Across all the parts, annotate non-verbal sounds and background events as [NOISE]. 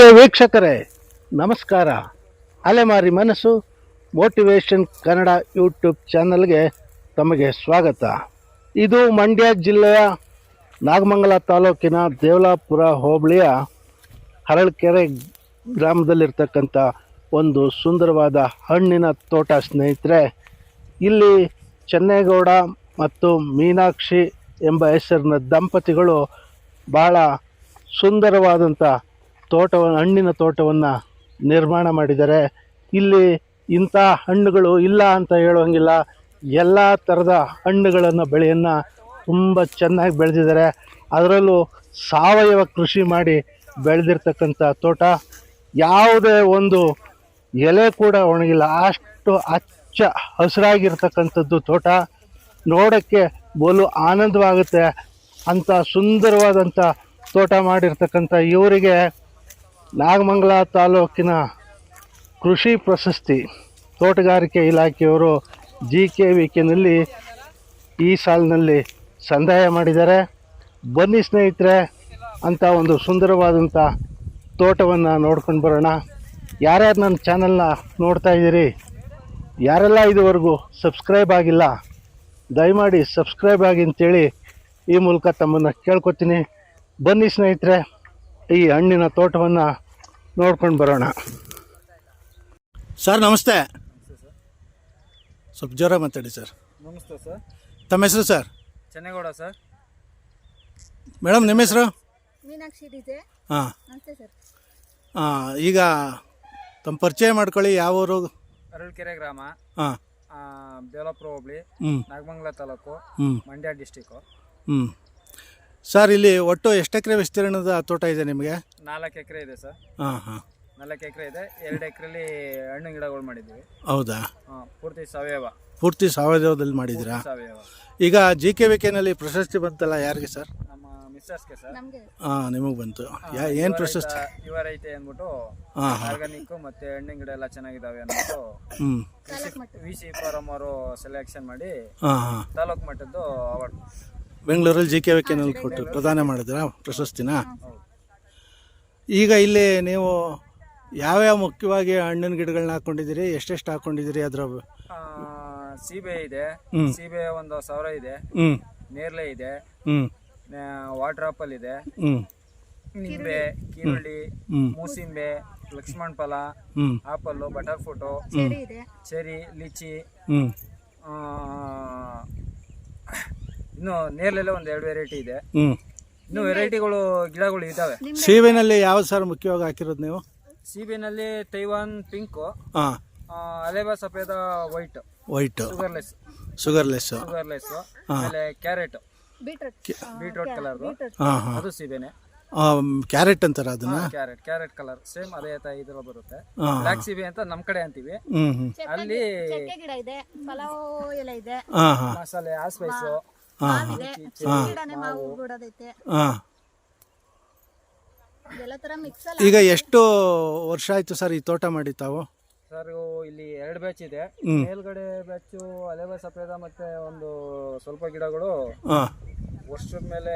ವೀಕ್ಷಕರೇ, ನಮಸ್ಕಾರ. ಅಲೆಮಾರಿ ಮನಸ್ಸು ಮೋಟಿವೇಶನ್ ಕನ್ನಡ ಯೂಟ್ಯೂಬ್ ಚಾನಲ್ಗೆ ತಮಗೆ ಸ್ವಾಗತ. ಇದು ಮಂಡ್ಯ ಜಿಲ್ಲೆಯ ನಾಗಮಂಗಲ ತಾಲೂಕಿನ ದೇವಲಾಪುರ ಹೋಬಳಿಯ ಹರಳಕೆರೆ ಗ್ರಾಮದಲ್ಲಿರ್ತಕ್ಕಂಥ ಒಂದು ಸುಂದರವಾದ ಹಣ್ಣಿನ ತೋಟ ಸ್ನೇಹಿತರೆ, ಇಲ್ಲಿ ಚೆನ್ನೇಗೌಡ ಮತ್ತು ಮೀನಾಕ್ಷಿ ಎಂಬ ಹೆಸರಿನ ದಂಪತಿಗಳು ಬಹಳ ಸುಂದರವಾದಂಥ ತೋಟವನ್ನು ಹಣ್ಣಿನ ತೋಟವನ್ನು ನಿರ್ಮಾಣ ಮಾಡಿದ್ದಾರೆ ಇಲ್ಲಿ ಇಂಥ ಹಣ್ಣುಗಳು ಇಲ್ಲ ಅಂತ ಹೇಳೋಂಗಿಲ್ಲ ಎಲ್ಲ ಥರದ ಹಣ್ಣುಗಳನ್ನು ಬೆಳೆಯನ್ನು ತುಂಬ ಚೆನ್ನಾಗಿ ಬೆಳೆದಿದ್ದಾರೆ. ಅದರಲ್ಲೂ ಸಾವಯವ ಕೃಷಿ ಮಾಡಿ ಬೆಳೆದಿರ್ತಕ್ಕಂಥ ತೋಟ ಯಾವುದೇ ಒಂದು ಎಲೆ ಕೂಡ ಒಣಗಿಲ್ಲ. ಅಷ್ಟು ಅಚ್ಚ ಹಸಿರಾಗಿರ್ತಕ್ಕಂಥದ್ದು ತೋಟ. ನೋಡೋಕ್ಕೆ ಬಲು ಆನಂದವಾಗುತ್ತೆ. ಅಂಥ ಸುಂದರವಾದಂಥ ತೋಟ ಮಾಡಿರ್ತಕ್ಕಂಥ ಇವರಿಗೆ ನಾಗಮಂಗಲ ತಾಲೂಕಿನ ಕೃಷಿ ಪ್ರಶಸ್ತಿ ತೋಟಗಾರಿಕೆ ಇಲಾಖೆಯವರು ಜಿ ಕೆ ವಿ ಕೆನಲ್ಲಿ ಈ ಸಾಲಿನಲ್ಲಿ ಸಂದಾಯ ಮಾಡಿದ್ದಾರೆ. ಬನ್ನಿ ಸ್ನೇಹಿತರೆ, ಅಂತ ಒಂದು ಸುಂದರವಾದಂಥ ತೋಟವನ್ನು ನೋಡ್ಕೊಂಡು ಬರೋಣ. ಯಾರ್ಯಾರು ನನ್ನ ಚಾನಲ್ನ ನೋಡ್ತಾ ಇದ್ದೀರಿ? ಯಾರೆಲ್ಲ ಇದುವರೆಗೂ ಸಬ್ಸ್ಕ್ರೈಬ್ ಆಗಿಲ್ಲ, ದಯಮಾಡಿ ಸಬ್ಸ್ಕ್ರೈಬ್ ಆಗಿ ಅಂತೇಳಿ ಈ ಮೂಲಕ ತಮ್ಮನ್ನು ಕೇಳ್ಕೊತೀನಿ. ಬನ್ನಿ ಸ್ನೇಹಿತರೆ ಈ ಹಣ್ಣಿನ ತೋಟವನ್ನು ನೋಡ್ಕೊಂಡು ಬರೋಣ. ಸರ್ ನಮಸ್ತೆ. ಸ್ವಲ್ಪ ಜ್ವರ ಮಾತಾಡಿ ಸರ್. ನಮಸ್ತೆ ಸರ್. ತಮ್ಮ ಹೆಸರು ಸರ್? ಚೆನ್ನೇಗೌಡ ಸರ್. ಮೇಡಮ್ ನಿಮ್ಮ ಹೆಸರು? ಹಾಂ. ನಮಸ್ತೆ ಸರ್. ಈಗ ತಮ್ಮ ಪರಿಚಯ ಮಾಡ್ಕೊಳ್ಳಿ ಯಾವ ಊರು? ಅರಳಕೆರೆ ಗ್ರಾಮ. ಹಾಂ. ಆ, ದೇವಲಾಪುರ ಹೋಬಳಿ. ಹ್ಞೂ ನಾಗಮಂಗಲ ತಾಲೂಕು. ಮಂಡ್ಯ ಡಿಸ್ಟಿಕ್ಕು. ಹ್ಞೂ ಸರ್ ಇಲ್ಲಿ ಒಟ್ಟು ಎಷ್ಟು ಎಕರೆ ವಿಸ್ತೀರ್ಣದ ತೋಟ ಇದೆ ನಿಮಗೆ? ನಾಲ್ಕು ಎಕರೆ ಇದೆ ಸರ್ ಹಾಂ ಹಾಂ. ನಾಲ್ಕು ಎಕರೆ ಇದೆ. ಎರಡು ಎಕರೆಲಿ ಹಣ್ಣು ಗಿಡಗಳು ಮಾಡಿದ್ದೀವಿ. ಹೌದಾ? ಹಾಂ ಪೂರ್ತಿ ಸಾವಯವ. ಪೂರ್ತಿ ಸಾವಯವದಲ್ಲಿ ಮಾಡಿದ್ದೀರಾ? ಸಾವಯವ. ಈಗ ಜಿ ಕೆ ವಿ ಕೆನಲ್ಲಿ ಪ್ರಶಸ್ತಿ ಬಂತಲ್ಲ ಯಾರಿಗೆ ಸರ್ ನಮ್ಮ ಮಿಸ್ಸಸ್ಗೆ ಸರ್ ನಮಗೆ. ಹಾಂ ನಿಮಗೆ ಬಂತು. ಯಾ ಏನು ಪ್ರಶಸ್ತಿ? ಇವರ ಐತೆ ಅಂದ್ಬಿಟ್ಟು ಹಾಂ ಹಾಂ. ಆರ್ಗಾನಿಕ್ ಮತ್ತೆ ಹಣ್ಣಿನ ಗಿಡ ಎಲ್ಲ ಚೆನ್ನಾಗಿದ್ದಾವೆ ಅಂದ್ಬಿಟ್ಟು ಹ್ಞೂ ತಾಲೂಕು ಮಟ್ಟ ವಿ ಸಿ ಫಾರಂ ಅವರು ಸೆಲೆಕ್ಷನ್ ಮಾಡಿ ಹಾಂ ಹಾಂ. ತಾಲೂಕು ಮಟ್ಟದ್ದು ಅವಾರ್ಡ್ ಬೆಂಗಳೂರಲ್ಲಿ ಜಿ ಕೆ ವಿ ಕೆನಲ್ಲಿ ಕೊಟ್ಟು ಪ್ರದಾನ ಮಾಡಿದ್ರಾ ಪ್ರಶಸ್ತಿನ. ಈಗ ಇಲ್ಲಿ ನೀವು ಯಾವ್ಯಾವ ಮುಖ್ಯವಾಗಿ ಹಣ್ಣಿನ ಗಿಡಗಳನ್ನ ಹಾಕೊಂಡಿದ್ದೀರಿ ಎಷ್ಟೆಷ್ಟು ಹಾಕೊಂಡಿದ್ದೀರಿ ಅದರ ಸೀಬೆ ಇದೆ. ಸೀಬೆ ಒಂದು ಸಾವಿರ ಇದೆ. ಹ್ಞೂ ನೇರಳೆ ಇದೆ. ಹ್ಞೂ ವಾಟರ್ ಆಪಲ್ ಇದೆ. ನಿಂಬೆ ಕಿರುಳ್ಳಿ ಮೂಸಿಂಬೆ ಲಕ್ಷ್ಮಣ್ ಫಲ ಹ್ಞೂ apple butter fruit cherry litchi ಇನ್ನು ನೇರ್ಲೆಲ್ಲ ಒಂದು ಎರಡು ವೆರೈಟಿ ಇದೆ. ಹ್ಞೂ ಇನ್ನು ವೆರೈಟಿಗಳು ಗಿಡಗಳು ಇದಾವೆ. ಸೀಬೆನಲ್ಲಿ ಯಾವ ಸರ್ ಮುಖ್ಯವಾಗಿ ಹಾಕಿರೋದು ನೀವು? ಸೀಬೆನಲ್ಲಿ ತೈವಾನ್ ಪಿಂಕು ಹಾಂ. ಅಲೆಬಾ Safeda white white sugarless sugarless sugarless ಆಮೇಲೆ ಕ್ಯಾರೆಟ್ ಬೀಟ್ರೂಟ್ ಕಲರ್ ಹಾಂ ಹಾಂ. ಅದು ಸೀಬೆನೆ. ಕ್ಯಾರೆಟ್ ಅಂತಾರ ಅದನ್ನ? ಕ್ಯಾರೆಟ್ ಕ್ಯಾರೆಟ್ ಕಲರ್ ಸೇಮ್ ಅದೇ ತ ಇದ್ರಲ್ಲಿ ಬರುತ್ತೆ. ಹಾಂ ಬ್ಲಾಕ್ ಸೀಬೆ ಅಂತ ನಮ್ ಕಡೆ ಅಂತೀವಿ. ಹ್ಞೂ ಹ್ಞೂ ಅಲ್ಲಿ ಚಕ್ಕೆ ಗಿಡ ಇದೆ. ಪಲಾವ್ ಎಲೆ ಇದೆ. ಹಾಂ ಹಾಂ. ಮಸಾಲೆ ಆಸ್ಪೈಸು ಮಾವಿದೆ ಗಿಡನೆ ಮಾವು ಬಿಡೋದೈತೆ ಹಾಂ. ಎಲ್ಲ ತರ ಮಿಕ್ಸ್ ಅಲ್ಲಿ ಈಗ ಎಷ್ಟು ವರ್ಷ ಆಯಿತು ಸರ್ ಈ ತೋಟ ಮಾಡಿ ತಾವು? ಸರ್ ಇಲ್ಲಿ ಎರಡು ಬ್ಯಾಚ್ ಇದೆ. ಹ್ಮ್. ಮೇಲ್ಗಡೆ ಬ್ಯಾಚು ಅಲೆಬೆ ಸಪೇದ ಮತ್ತೆ ಒಂದು ಸ್ವಲ್ಪ ಗಿಡಗಳು ಹಾಂ. ವರ್ಷದ ಮೇಲೆ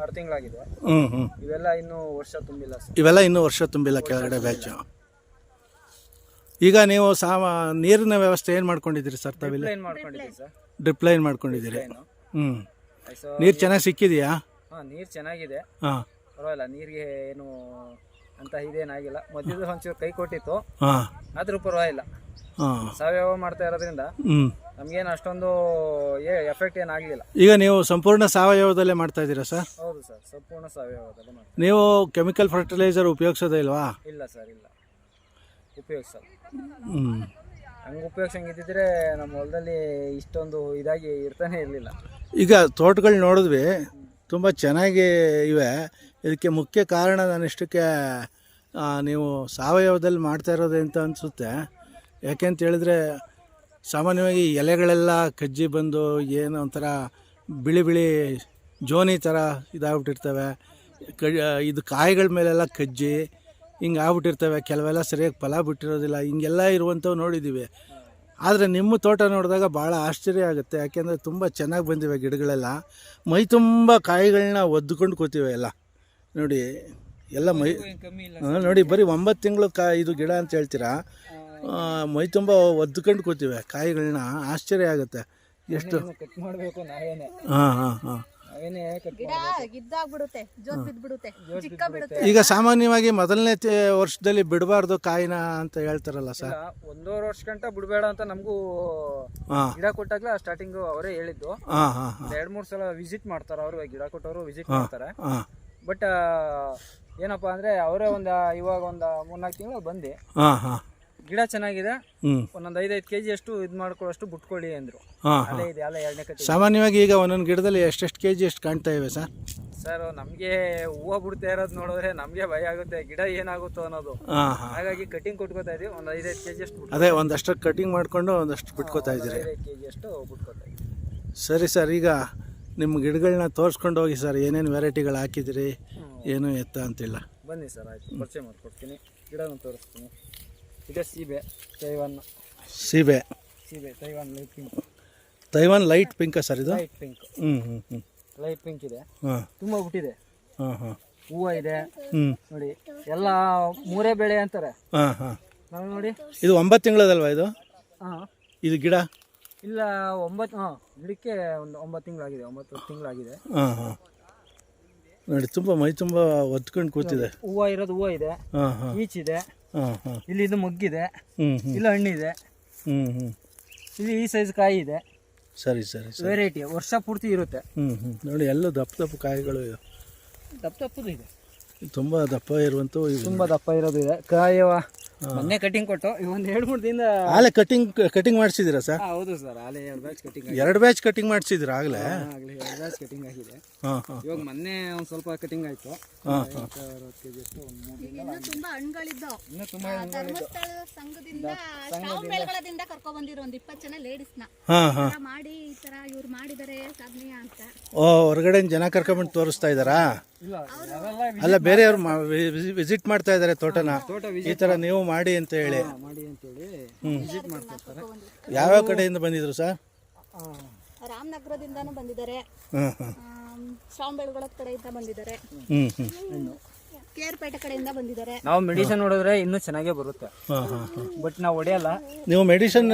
ಆರು ತಿಂಗಳಾಗಿದೆ. ಹ್ಞೂ ಹ್ಞೂ ಇವೆಲ್ಲ ಇನ್ನೂ ವರ್ಷ ತುಂಬಿಲ್ಲ ಸರ್. ಇವೆಲ್ಲ ಇನ್ನೂ ವರ್ಷ ತುಂಬಿಲ್ಲ ಕೆಳಗಡೆ ಬ್ಯಾಚು ಈಗ ನೀವು ಸಾಮ ನೀರಿನ ವ್ಯವಸ್ಥೆ ಏನು ಮಾಡ್ಕೊಂಡಿದ್ದೀರಿ ಸರ್ ತಾವಿಲ್ಲಿ? ಮಾಡ್ಕೊಂಡಿದ್ದೀವಿ ಸರ್. ಡ್ರಿಪ್ ಲೈನ್ ಮಾಡ್ಕೊಂಡಿದ್ದೀರಿ. ಏನು ಹ್ಞೂ ಸೊ ನೀರು ಚೆನ್ನಾಗಿ ಸಿಕ್ಕಿದೆಯಾ? ಹಾಂ ನೀರು ಚೆನ್ನಾಗಿದೆ. ಹಾಂ. ಪರವಾಗಿಲ್ಲ ನೀರಿಗೆ ಏನು ಅಂತ ಇದೇನಾಗಿಲ್ಲ ಮಧ್ಯದ ಒಂಚೂರು ಕೈ ಕೊಟ್ಟಿತ್ತು. ಹಾಂ. ಆದ್ರೂ ಪರವಾಗಿಲ್ಲ. ಹಾಂ. ಸಾವಯವ ಮಾಡ್ತಾ ಇರೋದ್ರಿಂದ ಹ್ಞೂ ನಮ್ಗೇನು ಅಷ್ಟೊಂದು ಏ ಎಫೆಕ್ಟ್ ಏನಾಗಲಿಲ್ಲ ಈಗ ನೀವು ಸಂಪೂರ್ಣ ಸಾವಯವದಲ್ಲೇ ಮಾಡ್ತಾ ಇದ್ದೀರಾ ಸರ್? ಹೌದು ಸರ್ ಸಂಪೂರ್ಣ ಸಾವಯವದಲ್ಲಿ ಮಾಡ್ತೀವಿ ನೀವು ಕೆಮಿಕಲ್ ಫರ್ಟಿಲೈಸರ್ ಉಪಯೋಗಿಸೋದೇ ಇಲ್ವಾ? ಇಲ್ಲ ಸರ್ ಇಲ್ಲ. ಉಪಯೋಗಿಸಲ್ಲ. ಹ್ಞೂ ಹಂಗೆ ಉಪಯೋಗಿಸಂಗಿದ್ದಿದ್ರೆ ನಮ್ಮ ಹೊಲದಲ್ಲಿ ಇಷ್ಟೊಂದು ಇದಾಗಿ ಇರ್ತಾನೆ ಇರಲಿಲ್ಲ. ಈಗ ತೋಟಗಳು ನೋಡಿದ್ವಿ, ತುಂಬ ಚೆನ್ನಾಗಿ ಇವೆ. ಇದಕ್ಕೆ ಮುಖ್ಯ ಕಾರಣ ನಾನು ಇಷ್ಟಕ್ಕೆ ನೀವು ಸಾವಯವದಲ್ಲಿ ಮಾಡ್ತಾ ಇರೋದು ಅಂತ ಅನಿಸುತ್ತೆ. ಯಾಕೆಂತ ಹೇಳಿದ್ರೆ, ಸಾಮಾನ್ಯವಾಗಿ ಎಲೆಗಳೆಲ್ಲ ಕಜ್ಜಿ ಬಂದು ಏನೋ ಒಂಥರ ಬಿಳಿ ಬಿಳಿ ಜೋನಿ ಥರ ಇದಾಗ್ಬಿಟ್ಟಿರ್ತವೆ. ಕ ಇದು ಕಾಯಿಗಳ ಮೇಲೆಲ್ಲ ಕಜ್ಜಿ ಹಿಂಗೆ ಆಗ್ಬಿಟ್ಟಿರ್ತವೆ ಕೆಲವೆಲ್ಲ ಸರಿಯಾಗಿ ಫಲ ಬಿಟ್ಟಿರೋದಿಲ್ಲ ಹಿಂಗೆಲ್ಲ ಇರುವಂಥವು ನೋಡಿದ್ದೀವಿ ಆದರೆ ನಿಮ್ಮ ತೋಟ ನೋಡಿದಾಗ ಭಾಳ ಆಶ್ಚರ್ಯ ಆಗುತ್ತೆ ಯಾಕೆಂದರೆ ತುಂಬ ಚೆನ್ನಾಗಿ ಬಂದಿವೆ ಗಿಡಗಳೆಲ್ಲ. ಮೈ ತುಂಬ ಕಾಯಿಗಳನ್ನ ಒದ್ದುಕೊಂಡು ಕೂತಿವೆ ಎಲ್ಲ. ನೋಡಿ ಎಲ್ಲ ಮೈ ನೋಡಿ ಬರೀ ಒಂಬತ್ತು ತಿಂಗಳು ಕಾ ಇದು ಗಿಡ ಅಂತ ಹೇಳ್ತೀರಾ? ಮೈ ತುಂಬ ಒದ್ದುಕೊಂಡು ಕೂತಿವೆ ಕಾಯಿಗಳನ್ನ. ಆಶ್ಚರ್ಯ ಆಗುತ್ತೆ. ಎಷ್ಟು ಹಾಂ ಹಾಂ ಹಾಂ. ಗಿಡ ಗಿದ್ದಾಗ್ಬಿಡುತ್ತೆ ಜೋತ್ ಬಿದ್ಬಿಡುತ್ತೆ ಚಿಕ್ಕ ಬಿಡುತ್ತೆ. ಈಗ ಸಾಮಾನ್ಯವಾಗಿ ಮೊದಲನೇ ವರ್ಷದಲ್ಲಿ ಬಿಡಬಾರ್ದು ಕಾಯಿನ ಅಂತ ಹೇಳ್ತಾರಲ್ಲ ಸರ್? ಒಂದೂವರೆ ವರ್ಷ ಗಂಟ ಬಿಡಬೇಡ ಅಂತ ನಮಗೂ ಗಿಡ ಕೊಟ್ಟಾಗ್ಲೇ ಸ್ಟಾರ್ಟಿಂಗ್ ಅವರೇ ಹೇಳಿದ್ದು. ಎರಡ್ ಮೂರ್ ಸಲ ವಿಸಿಟ್ ಮಾಡ್ತಾರೆ ಅವರು ಗಿಡ ಕೊಟ್ಟವರು ವಿಸಿಟ್ ಮಾಡ್ತಾರೆ. ಬಟ್ ಏನಪ್ಪಾ ಅಂದ್ರೆ ಅವರೇ ಒಂದ್ ಇವಾಗ ಒಂದ್ ಮೂರ್ನಾಲ್ಕು ತಿಂಗಳು ಬಂದಿ. ಗಿಡ ಚೆನ್ನಾಗಿದೆ. ಒಂದೊಂದು ಐದೈದು ಕೆಜಿ ಅಷ್ಟು ಇದು ಮಾಡ್ಕೊಳ್ಳೋಷ್ಟು ಬಿಟ್ಕೊಳ್ಳಿ ಅಂದ್ರು. ಅಲ್ಲೇ ಇದೆ ಅಲ್ಲ ಎರಡನೇ ಕಟ್ಟಿ ಸಾಮಾನ್ಯವಾಗಿ ಈಗ ಒಂದೊಂದು ಗಿಡದಲ್ಲಿ ಎಷ್ಟೆಷ್ಟು ಕೆ ಜಿ ಎಷ್ಟು ಕಾಣ್ತಾ ಇವೆ ಸರ್? ಸರ್ ನಮಗೆ ಹೂವು ಬಿಡ್ತಾ ಇರೋದು ನೋಡಿದ್ರೆ ನಮಗೆ ಭಯ ಆಗುತ್ತೆ. ಗಿಡ ಏನಾಗುತ್ತೋ ಅನ್ನೋದು. ಹಾಗಾಗಿ ಕಟಿಂಗ್ ಕೊಟ್ಕೋತಾ ಇದೀವಿ. ಒಂದು ಐದೈದು ಕೆಜಿ ಅಷ್ಟು ಅದೇ ಒಂದಷ್ಟು ಕಟಿಂಗ್ ಮಾಡಿಕೊಂಡು ಒಂದಷ್ಟು ಬಿಟ್ಕೋತಾ ಇದ್ದೀರಿ. ಐದೈದು ಕೆಜಿ ಅಷ್ಟು ಬಿಟ್ಕೋತಾ ಸರಿ ಸರ್ ಈಗ ನಿಮ್ಮ ಗಿಡಗಳನ್ನ ತೋರಿಸ್ಕೊಂಡು ಹೋಗಿ ಸರ್ ಏನೇನು ವೆರೈಟಿಗಳು ಹಾಕಿದಿರಿ? ಏನು ಎತ್ತ ಅಂತಿಲ್ಲ. ಬನ್ನಿ ಸರ್ ಆಯ್ತು. ಪರಿಚಯ ಮಾಡ್ಕೊಡ್ತೀನಿ. ಗಿಡನ ತೋರಿಸ್ತೀನಿ. ಇದೆ ಸೀಬೆ ತೈವಾನ್. ಸೀಬೆ. ಸೀಬೆ Taiwan light pink Taiwan light pink sir ಇದು? ಲೈಟ್ ಪಿಂಕ್ ಹ್ಞೂ ಹ್ಞೂ ಹ್ಞೂ ಲೈಟ್ ಪಿಂಕ್ ಇದೆ. ಹಾಂ. ತುಂಬಾ ಹುಟ್ಟಿದೆ. ಹಾಂ ಹಾಂ. ಹೂವು ಇದೆ. ನೋಡಿ ಎಲ್ಲ ಮೂರೇ ಬೆಳೆ ಅಂತಾರೆ. ಹಾಂ ಹಾಂ. ನಾವು ನೋಡಿ. ಇದು ಒಂಬತ್ತು ತಿಂಗಳದಲ್ವಾ ಇದು? ಹಾಂ. ಇದು ಗಿಡ? ಇಲ್ಲ ಒಂಬತ್ತು ಹಾಂ ಗಿಡಕ್ಕೆ ಒಂದು ಒಂಬತ್ತು ತಿಂಗಳಾಗಿದೆ ಒಂಬತ್ತು ತಿಂಗಳಾಗಿದೆ. ಹಾಂ ಹಾಂ. ನೋಡಿ ತುಂಬ ಮೈ ತುಂಬ ಒತ್ಕೊಂಡು ಕೂತಿದೆ. ಹೂವು ಇರೋದು ಹೂವು ಇದೆ. ಹಾಂ ಹಾಂ. ಈಚಿದೆ ಇಲ್ಲಿ ಇದು ಮೊಗ್ಗಿದೆ. ಇಲ್ಲ ಹಣ್ಣಿದೆ. ಇಲ್ಲಿ ಈ ಸೈಜ್ ಕಾಯಿ ಇದೆ. ಸರಿ ಸರಿ ವೆರೈಟಿ ವರ್ಷ ಪೂರ್ತಿ ಇರುತ್ತೆ. ಹ್ಞೂ ನೋಡಿ ಎಲ್ಲ ದಪ್ಪ ದಪ್ಪ ಕಾಯಿಗಳು ಇವೆ. ದಪ್ಪ ದಪ್ಪದು ಇದೆ. ತುಂಬ ದಪ್ಪ ಇರುವಂಥವು ತುಂಬಾ ದಪ್ಪ ಇರೋದು ಇದೆ. ಕಾಯವ ಮೊನ್ನೆ ಕಟಿಂಗ್ ಕೊಟ್ಟು ಒಂದು ಎರಡು ಮೂರು ದಿನ ಆಲೆ ಕಟಿಂಗ್ ಕಟಿಂಗ್ ಮಾಡಿಸಿದ್ದೀರಾ ಸರ್? ಹೌದು ಸರ್ ಆಲೆ ಎರಡು ಬ್ಯಾಚ್ ಕಟಿಂಗ್ ಎರಡು ಬ್ಯಾಚ್ ಕಟಿಂಗ್ ಮಾಡಿಸಿದ್ದೀರಾ ಆಗಲೇ? ಆಗಲಿ ಎರಡು ಬ್ಯಾಚ್ ಕಟಿಂಗ್ ಆಗಿದೆ. ಇವಾಗ ಮೊನ್ನೆ ಒಂದು ಸ್ವಲ್ಪ ಕಟಿಂಗ್ ಆಯ್ತು. ಇನ್ನೂ ತುಂಬಾ ಹಣ್ಣುಗಳಿದ್ದವು ಇನ್ನೂ ತುಂಬಾ ಆ ಧರ್ಮಸ್ಥಳ ಸಂಘದಿಂದ ಶ್ರಾವಣ ಬೆಳಗೊಳದಿಂದ ಕರ್ಕೊಂಡ್ ಬಂದಿರೋ ಒಂದ್ ಇಪ್ಪತ್ತು ಜನ ಲೇಡೀಸ್ನ ಹಾಂ ಹಾಂ. ಮಾಡಿ ಈ ತರ ಇವ್ರು ಮಾಡಿದ್ದಾರೆ ಸಾಧನೆ ಅಂತ. ಓ ಹೊರಗಡೆ ಜನ ಕರ್ಕೊಂಡ್ಬಂದು ತೋರಿಸ್ತಾ ಇದ್ದಾರಾ? ಅಲ್ಲ ಬೇರೆಯವ್ರು ವಿಸಿಟ್ ಮಾಡ್ತಾ ಇದ್ದಾರೆ ತೋಟನ. ಈ ತರ ನೀವು ಮಾಡಿ ಅಂತ ಹೇಳಿ. ಯಾವ್ಯಾವ ಕಡೆಯಿಂದ ಬಂದಿದ್ರು ಸರ್ ಆ, ರಾಮನಗರದಿಂದಾನು ಬಂದಿದ್ದಾರೆ. ಹಾಂ ಹಾಂ ಆಮ್, ಶ್ರಾವಣ ಬೆಳಗೊಳ ಕಡೆಯಿಂದ ಬಂದಿದ್ದಾರೆ. ಕೇರ್ಪೇಟೆ ಕಡೆಯಿಂದ ಬಂದಿದ್ದಾರೆ. ನಾವು ಮೆಡಿಸಿನ್ ಹೊಡೆದ್ರೆ ಇನ್ನೂ ಚೆನ್ನಾಗೇ ಬರುತ್ತೆ. ಹಾಂ ಹಾಂ ಹಾಂ. ಬಟ್ ನಾವು ಹೊಡೆಯಲ್ಲ. ನೀವು ಮೆಡಿಸನ್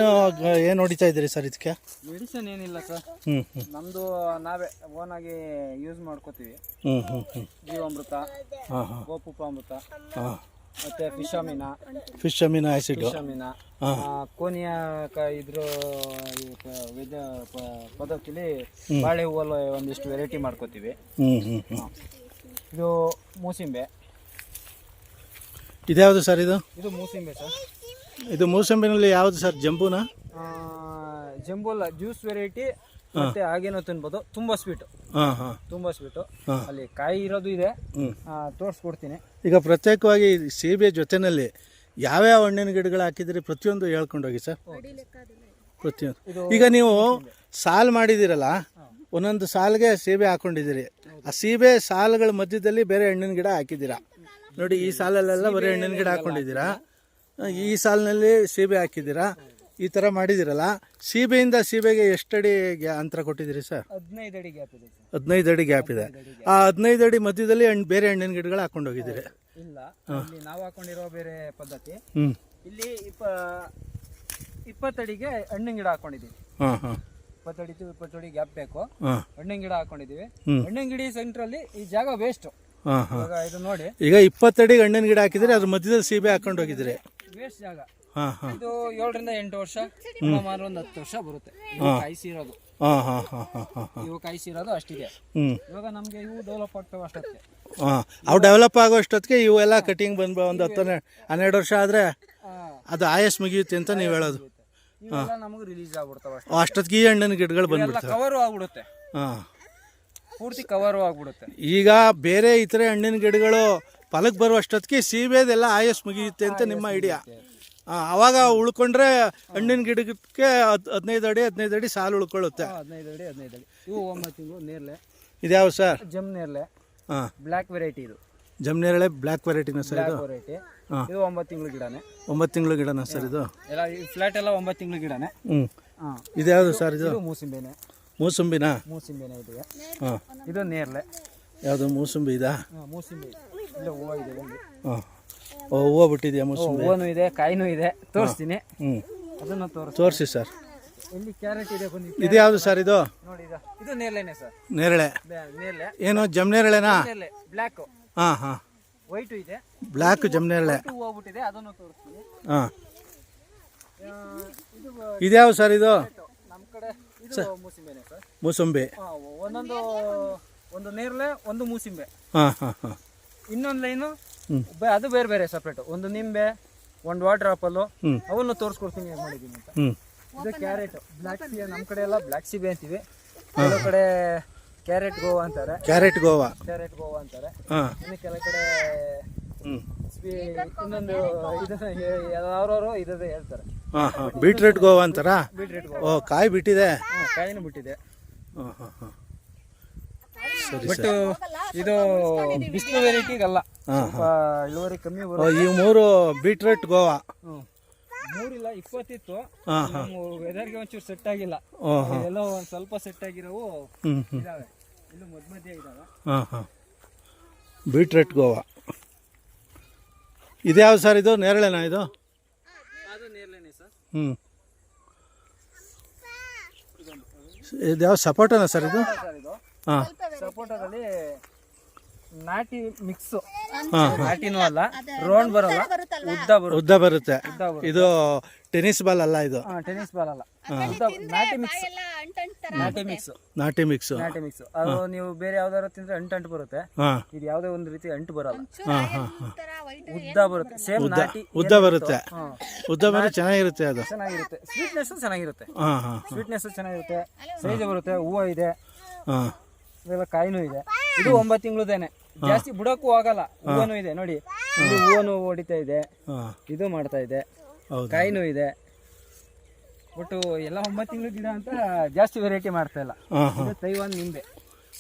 ಏನು ಹೊಡಿತಾ ಇದ್ದೀರಿ ಸರ್ ಇದಕ್ಕೆ? ಮೆಡಿಸಿನ್ ಏನಿಲ್ಲ ಸರ್. ಹ್ಞೂ ಹ್ಞೂ ನಮ್ದು ನಾವೇ ಓನ್ ಆಗಿ ಯೂಸ್ ಮಾಡ್ಕೋತೀವಿ. ಹ್ಞೂ ಹ್ಞೂ ಹ್ಞೂ ಜೀವಾಮೃತ ಹಾಂ ಹಾಂ. ಗೋಪುಪಾಮೃತ ಹಾಂ. ಮತ್ತೆ ಫಿಶಮಿನ ಫಿಶ್ ಅಮೀನೋ ಆಸಿಡ್ ಫಿಶಮಿನ ಕೋನಿಯ ಕ ಇದ್ರ ಪ- ಪದ್ಧತಿಲಿ ಬಾಳೆ ಹೂವಲ್ಲಿ ಒಂದಿಷ್ಟು ವೆರೈಟಿ ಮಾಡ್ಕೋತೀವಿ. ಹ್ಞೂ ಹ್ಞೂ ಹ್ಞೂ ಇದು ಮೂಸಿಂಬೆ. ಇದ್ಯಾವುದು ಸರ್ ಇದು? ಇದು ಮೂಸಂಬಿ ಸರ್. ಇದು ಮೂಸಂಬಿನಲ್ಲಿ ಯಾವುದು ಸರ್ ಜಂಬೂನಾ? ಅಲ್ಲ ಜ್ಯೂಸ್ ವೆರೈಟಿ ಮತ್ತೆ ಹಾಗೇನೋ ತಿನ್ಬೋದು. ತುಂಬಾ ಸ್ವೀಟ್. ಹಾಂ ಹಾಂ. ತುಂಬಾ ಸ್ವೀಟು. ಅಲ್ಲಿ ಕಾಯಿ ಇರೋದು ಇದೆ. ತೋರಿಸ್ಕೊಡ್ತೀನಿ ಆ, ತೋರ್ಸ್ಕೊಡ್ತೀನಿ. ಈಗ ಪ್ರತ್ಯೇಕವಾಗಿ ಸೀಬೆ ಜೊತೆನಲ್ಲಿ ಯಾವ್ಯಾವ ಹಣ್ಣಿನ ಗಿಡಗಳು ಹಾಕಿದಿರಿ ಪ್ರತಿಯೊಂದು ಹೇಳ್ಕೊಂಡೋಗಿ ಸರ್. ಪ್ರತಿಯೊಂದು. ಈಗ ನೀವು ಸಾಲು ಮಾಡಿದ್ದೀರಲ್ಲ ಒಂದೊಂದು ಸಾಲಿಗೆ ಸೀಬೆ ಹಾಕೊಂಡಿದ್ದೀರಿ. ಆ ಸೀಬೆ ಸಾಲುಗಳ ಮಧ್ಯದಲ್ಲಿ ಬೇರೆ ಹಣ್ಣಿನ ಗಿಡ ಹಾಕಿದ್ದೀರಾ? ನೋಡಿ ಈ ಸಾಲಲ್ಲೆಲ್ಲ ಬರೀ ಹಣ್ಣಿನ ಗಿಡ ಹಾಕೊಂಡಿದ್ದೀರಾ? ಈ ಸಾಲಿನಲ್ಲಿ ಸೀಬೆ ಹಾಕಿದ್ದೀರಾ? ಈ ಥರ ಮಾಡಿದ್ದೀರಲ್ಲ. ಸೀಬೆಯಿಂದ ಸೀಬೆಗೆ ಎಷ್ಟಡಿ ಅಂತರ ಕೊಟ್ಟಿದ್ದೀರಿ ಸರ್? ಹದಿನೈದು ಅಡಿ ಗ್ಯಾಪ್ ಇದೆ ಹದಿನೈದು ಅಡಿ ಗ್ಯಾಪ್ ಇದೆ. ಆ ಹದಿನೈದು ಅಡಿ ಮಧ್ಯದಲ್ಲಿ ಹಣ್ಣು ಬೇರೆ ಹಣ್ಣಿನ ಗಿಡಗಳು ಹಾಕೊಂಡೋಗಿದ್ದೀರಿ ಇಲ್ಲ. ಇಲ್ಲಿ ನಾವು ಹಾಕೊಂಡಿರೋ ಬೇರೆ ಪದ್ಧತಿ. ಇಲ್ಲಿ ಇಪ್ಪ ಇಪ್ಪತ್ತಡಿಗೆ ಹಣ್ಣಿನ ಗಿಡ ಹಾಕೊಂಡಿದ್ದೀವಿ. ಹಾಂ ಹಾಂ. ಇಪ್ಪತ್ತಡಿ ಇಪ್ಪತ್ತು ಇಪ್ಪತ್ತಡಿ ಗ್ಯಾಪ್ ಬೇಕು. ಹಣ್ಣಿನ ಗಿಡ ಹಾಕೊಂಡಿದ್ದೀವಿ. ಹಣ್ಣಿನ ಗಿಡ ಸೆಂಟ್ರಲ್ಲಿ ಈ ಜಾಗ ವೇಸ್ಟ್ ಹಾಂ ಹಾಂ. ಇವಾಗ ಇದು ನೋಡಿ. ಈಗ ಇಪ್ಪತ್ತಡಿಗೆ ಹಣ್ಣಿನ ಗಿಡ ಹಾಕಿದ್ರೆ ಅದ್ರ ಮಧ್ಯದಲ್ಲಿ ಸೀಬೆ ಹಾಕೊಂಡು ಹೋಗಿದ್ರೆ ವೇಸ್ಟ್ ಜಾಗ. ಹಾಂ ಹಾಂ. ಇದು ಏಳರಿಂದ ಎಂಟು ವರ್ಷ ಸುಮಾರು ಒಂದು ಹತ್ತು ವರ್ಷ ಬರುತ್ತೆ. ಇವು ಕಾಯಿಸಿರೋದು ಹಾಂ ಹಾಂ ಹಾಂ ಹಾಂ ಹಾಂ ಹಾಂ. ಇವು ಕಾಯಿಸಿರೋದು ಅಷ್ಟಿದೆ. ಹ್ಞೂ ಇವಾಗ ನಮಗೆ ಇವು ಡೆವಲಪ್ ಆಗ್ತವೆ ಅಷ್ಟೊತ್ತಿಗೆ. ಹಾಂ ಅವು ಡೆವಲಪ್ ಆಗೋ ಅಷ್ಟೊತ್ತಿಗೆ ಇವೆಲ್ಲ ಕಟಿಂಗ್ ಬಂದು ಒಂದು ಹತ್ತು ಹನ್ನೆ- ಹನ್ನೆರಡು ವರ್ಷ ಆದರೆ ಅದು ಆಯಸ್ ಮುಗಿಯುತ್ತೆ ಅಂತ ನೀವು ಹೇಳೋದು. ಇವೆಲ್ಲ ನಮಗೆ ರಿಲೀಸ್ ಆಗ್ಬಿಡ್ತಾವೆ ಅಷ್ಟೇ ಅಷ್ಟೊತ್ತಿಗೆ ಈ ಹಣ್ಣಿನ ಗಿಡಗಳು ಬಂದ್ಬಿಡ್ತವೆ. ಕವರು ಆಗ್ಬಿಡುತ್ತೆ. ಹಾಂ. ಪೂರ್ತಿ ಕವರ್ ಆಗ್ಬಿಡುತ್ತೆ. ಈಗ ಬೇರೆ ಇತರೆ ಹಣ್ಣಿನ ಗಿಡಗಳು ಫಲಕ್ಕೆ ಬರುವಷ್ಟೊತ್ತಿಗೆ ಸೀಬೆದೆಲ್ಲ ಆಯಸ್ ಮುಗಿಯುತ್ತೆ ಅಂತ ನಿಮ್ಮ ಐಡಿಯಾ ಅವಾಗ ಉಳ್ಕೊಂಡ್ರೆ ಹಣ್ಣಿನ ಗಿಡಕ್ಕೆ ಹದ್ ಹದಿನೈದು ಅಡಿ ಹದಿನೈದು ಅಡಿ ಸಾಲು ಉಳ್ಕೊಳ್ಳುತ್ತೆ. ಹದಿನೈದು ಅಡಿ ಹದಿನೈದು ಅಡಿ. ಇವು ಒಂಬತ್ತು ತಿಂಗಳು ಇದ್ಯಾವ ಸರ್? ಜಮ್ ನೇರಳೆ. ಹಾಂ. ಬ್ಲ್ಯಾಕ್ ವೆರೈಟಿ ಇದು. ಜಮ್ನೇರಳೆ ಬ್ಲ್ಯಾಕ್ ವೆರೈಟಿನ ಸರ್ ಇದು? ವೆರೈಟಿ ಹಾ. ಇದು ಒಂಬತ್ತು ತಿಂಗಳು ಗಿಡನೇ. ಒಂಬತ್ತು ತಿಂಗಳು ಗಿಡನ ಸರ್ ಇದು? ಎಲ್ಲ ಫ್ಲಾಟ್ ಎಲ್ಲ ಒಂಬತ್ತು ತಿಂಗಳು ಗಿಡನೇ. ಹ್ಞೂ ಹಾಂ. ಇದ್ಯಾವುದು ಸರ್ ಇದು ಮೂಸಿಂಬೆನೆ. ಮೂಸಂಬಿನಾ? ಮೂಸಿಂಬೆನೆ ಇದು ಹಾಂ. ಇದು ನೇರಳೆ. ಯಾವುದು ಮೂಸಂಬಿ ಇದಾ? ಹಾಂ ಮೂಸಿಂಬೆ. ಇಲ್ಲ ಹೂವು ಇದೆ ಒಂದು ಹಾಂ. ಹೂವು ಬಿಟ್ಟಿದೆಯಾ ಮೂಸಂಬಿ? ಹೂವನು ಇದೆ ಕಾಯಿನೂ ಇದೆ. ತೋರಿಸ್ತೀನಿ. ಹ್ಞೂ ಅದನ್ನು ತೋರಿಸ್ ತೋರಿಸಿ ಸರ್. ಇಲ್ಲಿ ಕ್ಯಾರೆಟ್ ಇದೆ ಇದು ಯಾವುದು ಸರ್ ಇದು? ನೋಡಿ ಇದು. ಇದು ನೇರಳೆನೆ ಸರ್. ನೇರಳೆ. ನೇರಳೆ. ಏನು ಜಮ್ನೇರಳೆನಾ ನೇರಳೆ ಬ್ಲ್ಯಾಕು. ಹಾಂ ಹಾಂ. ವೈಟು ಇದೆ. ಬ್ಲ್ಯಾಕ್ ಜಮ್ನೇರಳೆ ಹೂವು ಬಿಟ್ಟಿದೆ ಅದನ್ನು ತೋರಿಸ್ತೀನಿ. ಹಾಂ. ಇದ್ಯಾವ ಸರ್ ಇದು? ಕಡೆ ಇದು ಮೂಸಿಂಬೆನೆ ಸರ್. ಮೂಸಂಬಿ. ಒಂದೊಂದು ಒಂದು ನೇರಳೆ ಒಂದು ಮೂಸಿಂಬೆ. ಹಾಂ ಹಾಂ ಹಾಂ. ಇನ್ನೊಂದು ಲೈನು. ಅದು ಬೇರೆ ಬೇರೆ ಸಪ್ರೇಟ್ ಒಂದು ನಿಂಬೆ ಒಂದು ವಾಟರ್ ಆಪಲ್. ಅವನ್ನು ತೋರಿಸ್ಕೊಡ್ತೀನಿ ಏನು ಮಾಡಿದ್ದೀನಿ ಅಂತ. ಹ್ಞೂ ಇದು ಕ್ಯಾರೆಟ್ ಬ್ಲ್ಯಾಕ್ ಸಿ ನಮ್ಮ ಕಡೆ ಎಲ್ಲ ಬ್ಲ್ಯಾಕ್ ಸಿಬೆ ಅಂತೀವಿ. ಕೆಲವು ಕಡೆ ಕ್ಯಾರೆಟ್ ಗೋವಾ ಅಂತಾರೆ. ಕ್ಯಾರೆಟ್ ಗೋವಾ. ಕ್ಯಾರೆಟ್ ಗೋವಾ ಅಂತಾರೆ. ಹಾಂ. ಇನ್ನು ಕೆಲವು ಕಡೆ ಹ್ಞೂ ಸ್ವೀ ಇನ್ನೊಂದು ಇದನ್ನ ಯಾವ್ರವರು ಇದೇ ಹೇಳ್ತಾರೆ. ಹಾಂ ಹಾಂ. ಬೀಟ್ರೂಟ್ ಗೋವಾ ಅಂತಾರಾ? ಓ ಕಾಯಿ ಬಿಟ್ಟಿದೆ. ಕಾಯಿನೂ ಬಿಟ್ಟಿದೆ. ಹಾಂ ಹಾಂ ಹಾಂ. ಸರಿ ಬಟ್ ಇದು ಬಿಸಿಲು ವೆರೈಟಿಗಲ್ಲ ಹಾಂ ಸ್ವಲ್ಪ ಇಳುವರಿ ಕಮ್ಮಿ ಓ ಈ ಮೂರು ಬೀಟ್ರೂಟ್ ಗೋವಾ. ಮೂರಿಲ್ಲ ಇಪ್ಪತ್ತಿತ್ತು. ಹಾಂ ಹಾಂ. ವೆದರ್ಗೆ ಒಂಚೂರು ಸೆಟ್ ಆಗಿಲ್ಲ. ಓ ಹಾಂ. ಎಲ್ಲೋ ಒಂದ್ ಸ್ವಲ್ಪ ಸೆಟ್ ಆಗಿರೋವು ಹ್ಞೂ ಹ್ಞೂ ಇದಾವೆ. ಇನ್ನು ಮಧ್ಯ ಮಧ್ಯೆ ಇದಾವೆ. ಹಾಂ ಹಾಂ. Beetroot guava. ಇದ್ಯಾವ ಸರ್ ಇದು? ನೇರಳೆನಾ ಇದು? ಹ್ಞೂ ಇದ್ಯಾವ ಸಪೋಟನಾ ಸರ್ ಇದು? ಸರ್ ಇದು ಹಾಂ. ಸಪೋಟದಲ್ಲಿ ನಾಟಿ ಮಿಕ್ಸ್ ಹಾಂ. ನಾಟಿನೂ ಅಲ್ಲ ರೌಂಡ್ ಬರಲ್ಲ ಉದ್ದ ಬರುತ್ತೆ. ಉದ್ದ ಬರುತ್ತೆ. ಇದು ಟೆನಿಸ್ ಬಾಲ್ ಅಲ್ಲ ಇದು? ಟೆನಿಸ್ ಬಾಲ್ ಅಲ್ಲ. ಉದ್ದ ನಾಟಿ ಮಿಕ್ಸ್ ನಾಟಿ ಮಿಕ್ಸ್ ನಾಟಿ ಮಿಕ್ಸ್ ನಾಟಿ ಮಿಕ್ಸ್ ಅದು ನೀವು ಬೇರೆ ಯಾವ್ದಾದ್ರು ತಿಂದ್ರೆ ಅಂಟು ಅಂಟು ಬರುತ್ತೆ. ಹಾಂ. ಇದು ಯಾವುದೇ ಒಂದು ರೀತಿ ಅಂಟು ಬರಲ್ಲ. ತರ ವೈಟ್ ಉದ್ದ ಬರುತ್ತೆ. ಸೇಮ್ ನಾಟಿ ಉದ್ದ ಬರುತ್ತೆ. ಉದ್ದ ಬರೋ ಚೆನ್ನಾಗಿರುತ್ತೆ ಅದು. ಚೆನ್ನಾಗಿರುತ್ತೆ. ಸ್ವೀಟ್ನೆಸ್ ಚೆನ್ನಾಗಿರುತ್ತೆ. ಹಾಂ ಹಾಂ. ಸ್ವೀಟ್ನೆಸ್ ಚೆನ್ನಾಗಿರುತ್ತೆ. ಸೈಜ್ ಬರುತ್ತೆ ಹೂವು ಇದೆ. ಹಾಂ. ಇವೆಲ್ಲ ಕಾಯಿನೂ ಇದೆ. ಇದು ಒಂಬತ್ತು ತಿಂಗಳದೇನೆ. ಜಾಸ್ತಿ ಬುಡಕ್ಕೂ ಆಗಲ್ಲ. ಹೂವನು ಇದೆ ನೋಡಿ. ಇಲ್ಲಿ ಹೂವನು ಹೊಡಿತಾ ಇದೆ. ಇದು ಮಾಡ್ತಾ ಇದೆ. ಕಾಯಿನೂ ಇದೆ. ಒಟ್ಟು ಎಲ್ಲ ಒಂಬತ್ತು ತಿಂಗಳು ಗಿಡ ಅಂತ ಜಾಸ್ತಿ ವೆರೈಟಿ ಮಾಡ್ತಾ ಇಲ್ಲ. ಇದು ತೈವಾನ್ ನಿಂಬೆ.